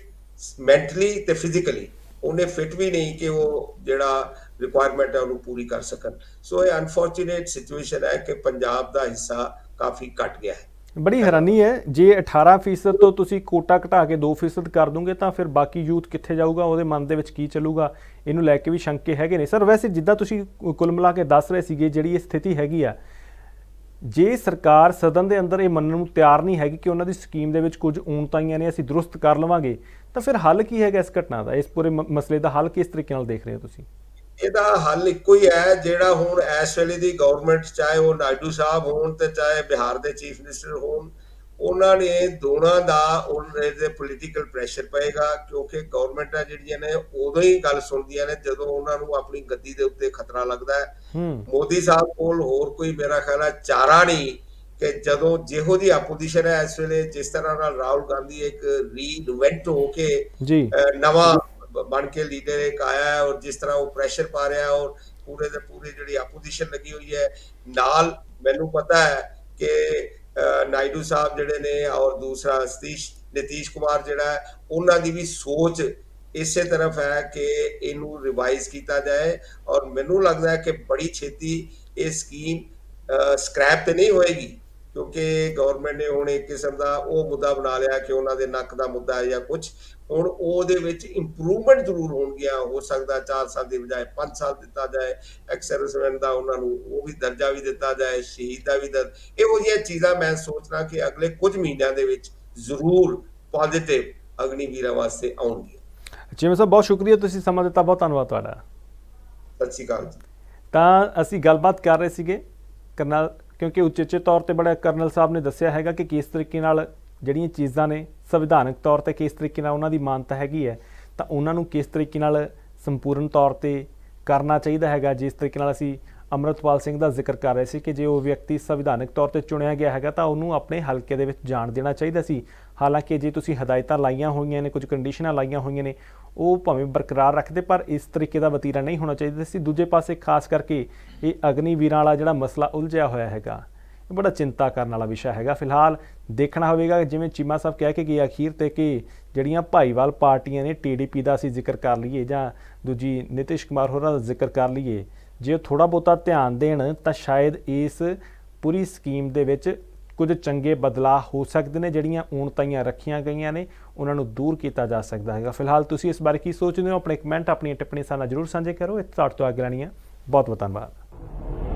ਮੈਂਟਲੀ ਤੇ ਫਿਜ਼ੀਕਲੀ ਉਹਨੇ ਫਿਟ ਵੀ ਨਹੀਂ ਕਿ ਉਹ ਜਿਹੜਾ ਰਿਕੁਆਇਰਮੈਂਟ ਹੈ, ਉਹਨੂੰ ਪੂਰੀ ਕਰ ਸਕਣ। ਸੋ ਇਹ ਅਨਫੋਰਚੂਨੇਟ ਸਿਚੁਏਸ਼ਨ ਹੈ ਕਿ ਪੰਜਾਬ ਦਾ ਹਿੱਸਾ ਕਾਫੀ ਘਟ ਗਿਆ ਹੈ। ਬੜੀ ਹੈਰਾਨੀ ਹੈ, ਜੇ 18% ਤੋਂ ਤੁਸੀਂ ਕੋਟਾ ਘਟਾ ਕੇ 2% ਕਰ ਦੋਗੇ, ਤਾਂ ਫਿਰ ਬਾਕੀ ਯੂਥ ਕਿੱਥੇ ਜਾਊਗਾ? ਉਹਦੇ ਮਨ ਦੇ ਵਿੱਚ ਕੀ ਚੱਲੂਗਾ? ਇਹਨੂੰ ਲੈ ਕੇ ਵੀ ਸ਼ੰਕੇ ਹੈਗੇ ਨੇ। ਸਰ, ਵੈਸੇ ਜਿੱਦਾਂ ਤੁਸੀਂ ਕੁੱਲ ਮਿਲਾ ਕੇ ਦੱਸ ਰਹੇ ਸੀਗੇ, ਜਿਹੜੀ ਇਹ ਸਥਿਤੀ ਹੈਗੀ ਆ, ਜੇ ਸਰਕਾਰ ਸਦਨ ਦੇ ਅੰਦਰ ਇਹ ਮੰਨਣ ਨੂੰ ਤਿਆਰ ਨਹੀਂ ਹੈਗੀ ਕਿ ਉਹਨਾਂ ਦੀ ਸਕੀਮ ਦੇ ਵਿੱਚ ਕੁਝ ਊਣਤਾਈਆਂ ਨੇ ਅਸੀਂ ਦਰੁਸਤ ਕਰ ਲਵਾਂਗੇ, ਤਾਂ ਫਿਰ ਹੱਲ ਕੀ ਹੈਗਾ ਇਸ ਘਟਨਾ ਦਾ? ਇਸ ਪੂਰੇ ਮ- ਮਸਲੇ ਦਾ ਹੱਲ ਕਿਸ ਤਰੀਕੇ ਨਾਲ ਦੇਖ ਰਹੇ ਹੋ ਤੁਸੀਂ? ਇਹਦਾ ਹੱਲ ਇੱਕੋ ਹੀ ਹੈ ਜਿਹੜਾ ਹੁਣ ਇਸ ਵੇਲੇ ਦੀ ਗਵਰਨਮੈਂਟ ਚਾਹੇ ਉਹ ਨਾਇਡੂ ਸਾਹਿਬ ਹੋਣ ਤੇ ਚਾਹੇ ਬਿਹਾਰ ਦੇ ਚੀਫ ਮਿਨਿਸਟਰ ਹੋਣ ਉਹਨਾਂ ਨੇ ਦੋਨਾਂ ਦਾ ਉਹਨਾਂ ਦੇ ਪੋਲੀਟੀਕਲ ਪ੍ਰੈਸ਼ਰ ਪਏਗਾ ਕਿਉਂਕਿ ਗਵਰਨਮੈਂਟਾਂ ਜਿਹੜੀਆਂ ਨੇ ਉਦੋਂ ਹੀ ਗੱਲ ਸੁਣਦੀਆਂ ਨੇ ਜਦੋਂ ਉਹਨਾਂ ਨੂੰ ਆਪਣੀ ਗੱਦੀ ਦੇ ਉੱਤੇ ਖਤਰਾ ਲੱਗਦਾ ਹੈ। ਮੋਦੀ ਸਾਹਿਬ ਕੋਲ ਹੋਰ ਕੋਈ ਮੇਰਾ ਖਿਆਲ ਹੈ ਚਾਰਾ ਨਹੀਂ ਕਿ ਜਦੋਂ ਜਿਹੋ ਦੀ ਆਪੋਜੀਸ਼ਨ ਹੈ ਇਸ ਵੇਲੇ ਜਿਸ ਤਰ੍ਹਾਂ ਨਾਲ ਰਾਹੁਲ ਗਾਂਧੀ ਇੱਕ ਰੀਇਨਵੈਂਟ ਹੋ ਕੇ ਨਵਾਂ ਬਣ ਕੇ ਲੀਡਰ ਇੱਕ ਆਇਆ ਹੈ ਔਰ ਜਿਸ ਤਰ੍ਹਾਂ ਉਹ ਪ੍ਰੈਸ਼ਰ ਪਾ ਰਿਹਾ ਹੈ ਔਰ ਪੂਰੇ ਦੇ ਪੂਰੇ ਜਿਹੜੀ ਆਪੋਜੀਸ਼ਨ ਲੱਗੀ ਹੋਈ ਹੈ, ਨਾਲ ਮੈਨੂੰ ਪਤਾ ਹੈ ਕਿ ਨਾਇਡੂ ਸਾਹਿਬ ਜਿਹੜੇ ਨੇ ਔਰ ਦੂਸਰਾ ਸਤੀਸ਼, ਨਿਤੀਸ਼ ਕੁਮਾਰ ਜਿਹੜਾ ਹੈ, ਉਹਨਾਂ ਦੀ ਵੀ ਸੋਚ ਇਸੇ ਤਰਫ ਹੈ ਕਿ ਇਹਨੂੰ ਰਿਵਾਈਜ਼ ਕੀਤਾ ਜਾਏ ਔਰ ਮੈਨੂੰ ਲੱਗਦਾ ਹੈ ਕਿ ਬੜੀ ਛੇਤੀ ਇਹ ਸਕੀਮ ਸਕ੍ਰੈਪ ਤੇ ਨਹੀਂ ਹੋਏਗੀ। ਕਿਉਂਕਿ ਗਵਰਨਮੈਂਟ ਨੇ ਹੁਣ ਇੱਕ ਕਿਸਮ ਦਾ ਉਹ ਮੁੱਦਾ ਬਣਾ ਲਿਆ ਕਿ ਉਹਨਾਂ ਦੇ ਨੱਕ ਦਾ ਮੁੱਦਾ ਹੈ ਜਾਂ ਕੁਝ ਹੁਣ ਉਹਦੇ ਵਿੱਚ ਇੰਪਰੂਵਮੈਂਟ ਜ਼ਰੂਰ ਹੋਣਗੀਆਂ ਹੋ ਸਕਦਾ 4 ਸਾਲ ਦੀ ਬਜਾਏ 5 ਸਾਲ ਦਿੱਤਾ ਜਾਏ ਐਕਸਰਵਿਸਮੈਨ ਦਾ ਉਹਨਾਂ ਨੂੰ ਉਹ ਵੀ ਦਰਜਾ ਵੀ ਦਿੱਤਾ ਜਾਏ ਸ਼ਹੀਦ ਦਾ ਵੀ ਦਰ ਇਹੋ ਜਿਹੀਆਂ ਚੀਜ਼ਾਂ ਮੈਂ ਸੋਚਦਾ ਕਿ ਅਗਲੇ ਕੁਝ ਮਹੀਨਿਆਂ ਦੇ ਵਿੱਚ ਜ਼ਰੂਰ ਪੋਜ਼ਿਟਿਵ ਅਗਨੀਵੀਰਾਂ ਵਾਸਤੇ ਆਉਣਗੀਆਂ। ਜਿਵੇਂ ਸਾਹਿਬ ਬਹੁਤ ਸ਼ੁਕਰੀਆ ਤੁਸੀਂ ਸਮਾਂ ਦਿੱਤਾ ਬਹੁਤ ਧੰਨਵਾਦ ਤੁਹਾਡਾ। ਸਤਿ ਸ਼੍ਰੀ ਅਕਾਲ ਜੀ। ਤਾਂ ਅਸੀਂ ਗੱਲਬਾਤ ਕਰ ਰਹੇ ਸੀਗੇ ਕਰਨਲ ਕਿਉਂਕਿ ਉਚੇਚੇ ਤੌਰ ਤੇ ਬੜਾ ਕਰਨਲ ਸਾਹਿਬ ਨੇ ਦੱਸਿਆ ਹੈਗਾ ਕਿ ਕਿਸ ਤਰੀਕੇ ਨਾਲ ਜਿਹੜੀਆਂ ਚੀਜ਼ਾਂ ਨੇ ਸੰਵਿਧਾਨਕ ਤੌਰ ਤੇ ਕਿਸ ਤਰੀਕੇ ਨਾਲ ਉਹਨਾਂ ਦੀ ਮਾਨਤਾ ਹੈਗੀ ਹੈ, ਤਾਂ ਉਹਨਾਂ ਨੂੰ ਕਿਸ ਤਰੀਕੇ ਨਾਲ ਸੰਪੂਰਨ ਤੌਰ ਤੇ ਕਰਨਾ ਚਾਹੀਦਾ ਹੈਗਾ, ਜਿਸ ਤਰੀਕੇ ਨਾਲ ਅਸੀਂ ਅਮਰਤਪਾਲ ਸਿੰਘ ਦਾ ਜ਼ਿਕਰ ਕਰ ਰਹੇ ਸੀ ਕਿ ਜੇ ਉਹ ਵਿਅਕਤੀ ਸੰਵਿਧਾਨਕ ਤੌਰ ਤੇ ਚੁਣਿਆ ਗਿਆ ਹੈਗਾ, ਤਾਂ ਉਹਨੂੰ ਆਪਣੇ ਹਲਕੇ ਦੇ ਵਿੱਚ ਜਾਣ ਦੇਣਾ ਚਾਹੀਦਾ ਸੀ। ਹਾਲਾਂਕਿ ਜੇ ਤੁਸੀਂ ਹਦਾਇਤਾਂ ਲਾਈਆਂ ਹੋਈਆਂ ਨੇ, ਕੁਝ ਕੰਡੀਸ਼ਨਾਂ ਲਾਈਆਂ ਹੋਈਆਂ ਨੇ, ਉਹ ਭਾਵੇਂ ਬਰਕਰਾਰ ਰੱਖਦੇ, ਪਰ ਇਸ ਤਰੀਕੇ ਦਾ ਵਤੀਰਾ ਨਹੀਂ ਹੋਣਾ ਚਾਹੀਦਾ। ਸੀ ਦੂਜੇ ਪਾਸੇ ਖਾਸ ਕਰਕੇ ਇਹ ਅਗਨੀ ਵੀਰਾਂ ਵਾਲਾ ਜਿਹੜਾ ਮਸਲਾ ਉਲਝਿਆ ਹੋਇਆ ਹੈਗਾ, ਇਹ ਬੜਾ ਚਿੰਤਾ ਕਰਨ ਵਾਲਾ ਵਿਸ਼ਾ ਹੈਗਾ। ਫਿਲਹਾਲ ਦੇਖਣਾ ਹੋਵੇਗਾ, ਜਿਵੇਂ ਚੀਮਾ ਸਾਹਿਬ ਕਹਿ ਕੇ ਗਏ ਅਖੀਰ ਤੇ ਕਿ ਜਿਹੜੀਆਂ ਭਾਈਵਾਲ ਪਾਰਟੀਆਂ ਨੇ ਟੀਡੀਪੀ ਦਾ ਅਸੀਂ ਜ਼ਿਕਰ ਕਰ ਲਈਏ ਜਾਂ ਦੂਜੀ ਨਿਤਿਸ਼ ਕੁਮਾਰ ਹੋਰਾਂ ਦਾ ਜ਼ਿਕਰ ਕਰ ਲਈਏ, ਜੇ ਉਹ ਥੋੜਾ ਬਹੁਤਾ ਧਿਆਨ ਦੇਣ, ਤਾਂ ਸ਼ਾਇਦ ਇਸ ਪੂਰੀ ਸਕੀਮ ਦੇ ਵਿੱਚ ਕੁਝ ਚੰਗੇ ਬਦਲਾਅ ਹੋ ਸਕਦੇ ਨੇ, ਜਿਹੜੀਆਂ ਊਣਤਾਈਆਂ ਰੱਖੀਆਂ ਗਈਆਂ ਨੇ, ਉਹਨਾਂ ਨੂੰ ਦੂਰ ਕੀਤਾ ਜਾ ਸਕਦਾ ਹੈਗਾ। ਫਿਲਹਾਲ ਤੁਸੀਂ ਇਸ ਬਾਰੇ ਕੀ ਸੋਚਦੇ ਹੋ? ਆਪਣੇ ਕਮੈਂਟ ਆਪਣੀਆਂ ਟਿੱਪਣੀਆਂ ਸਾਡੇ ਜਰੂਰ ਸਾਂਝੇ ਕਰੋ। ਇਹ ਤੁਹਾਡੇ ਤੋਂ ਅੱਗੇ ਲੈਣੀ ਹੈ ਬਹੁਤ ਬਹੁਤ ਧੰਨਵਾਦ।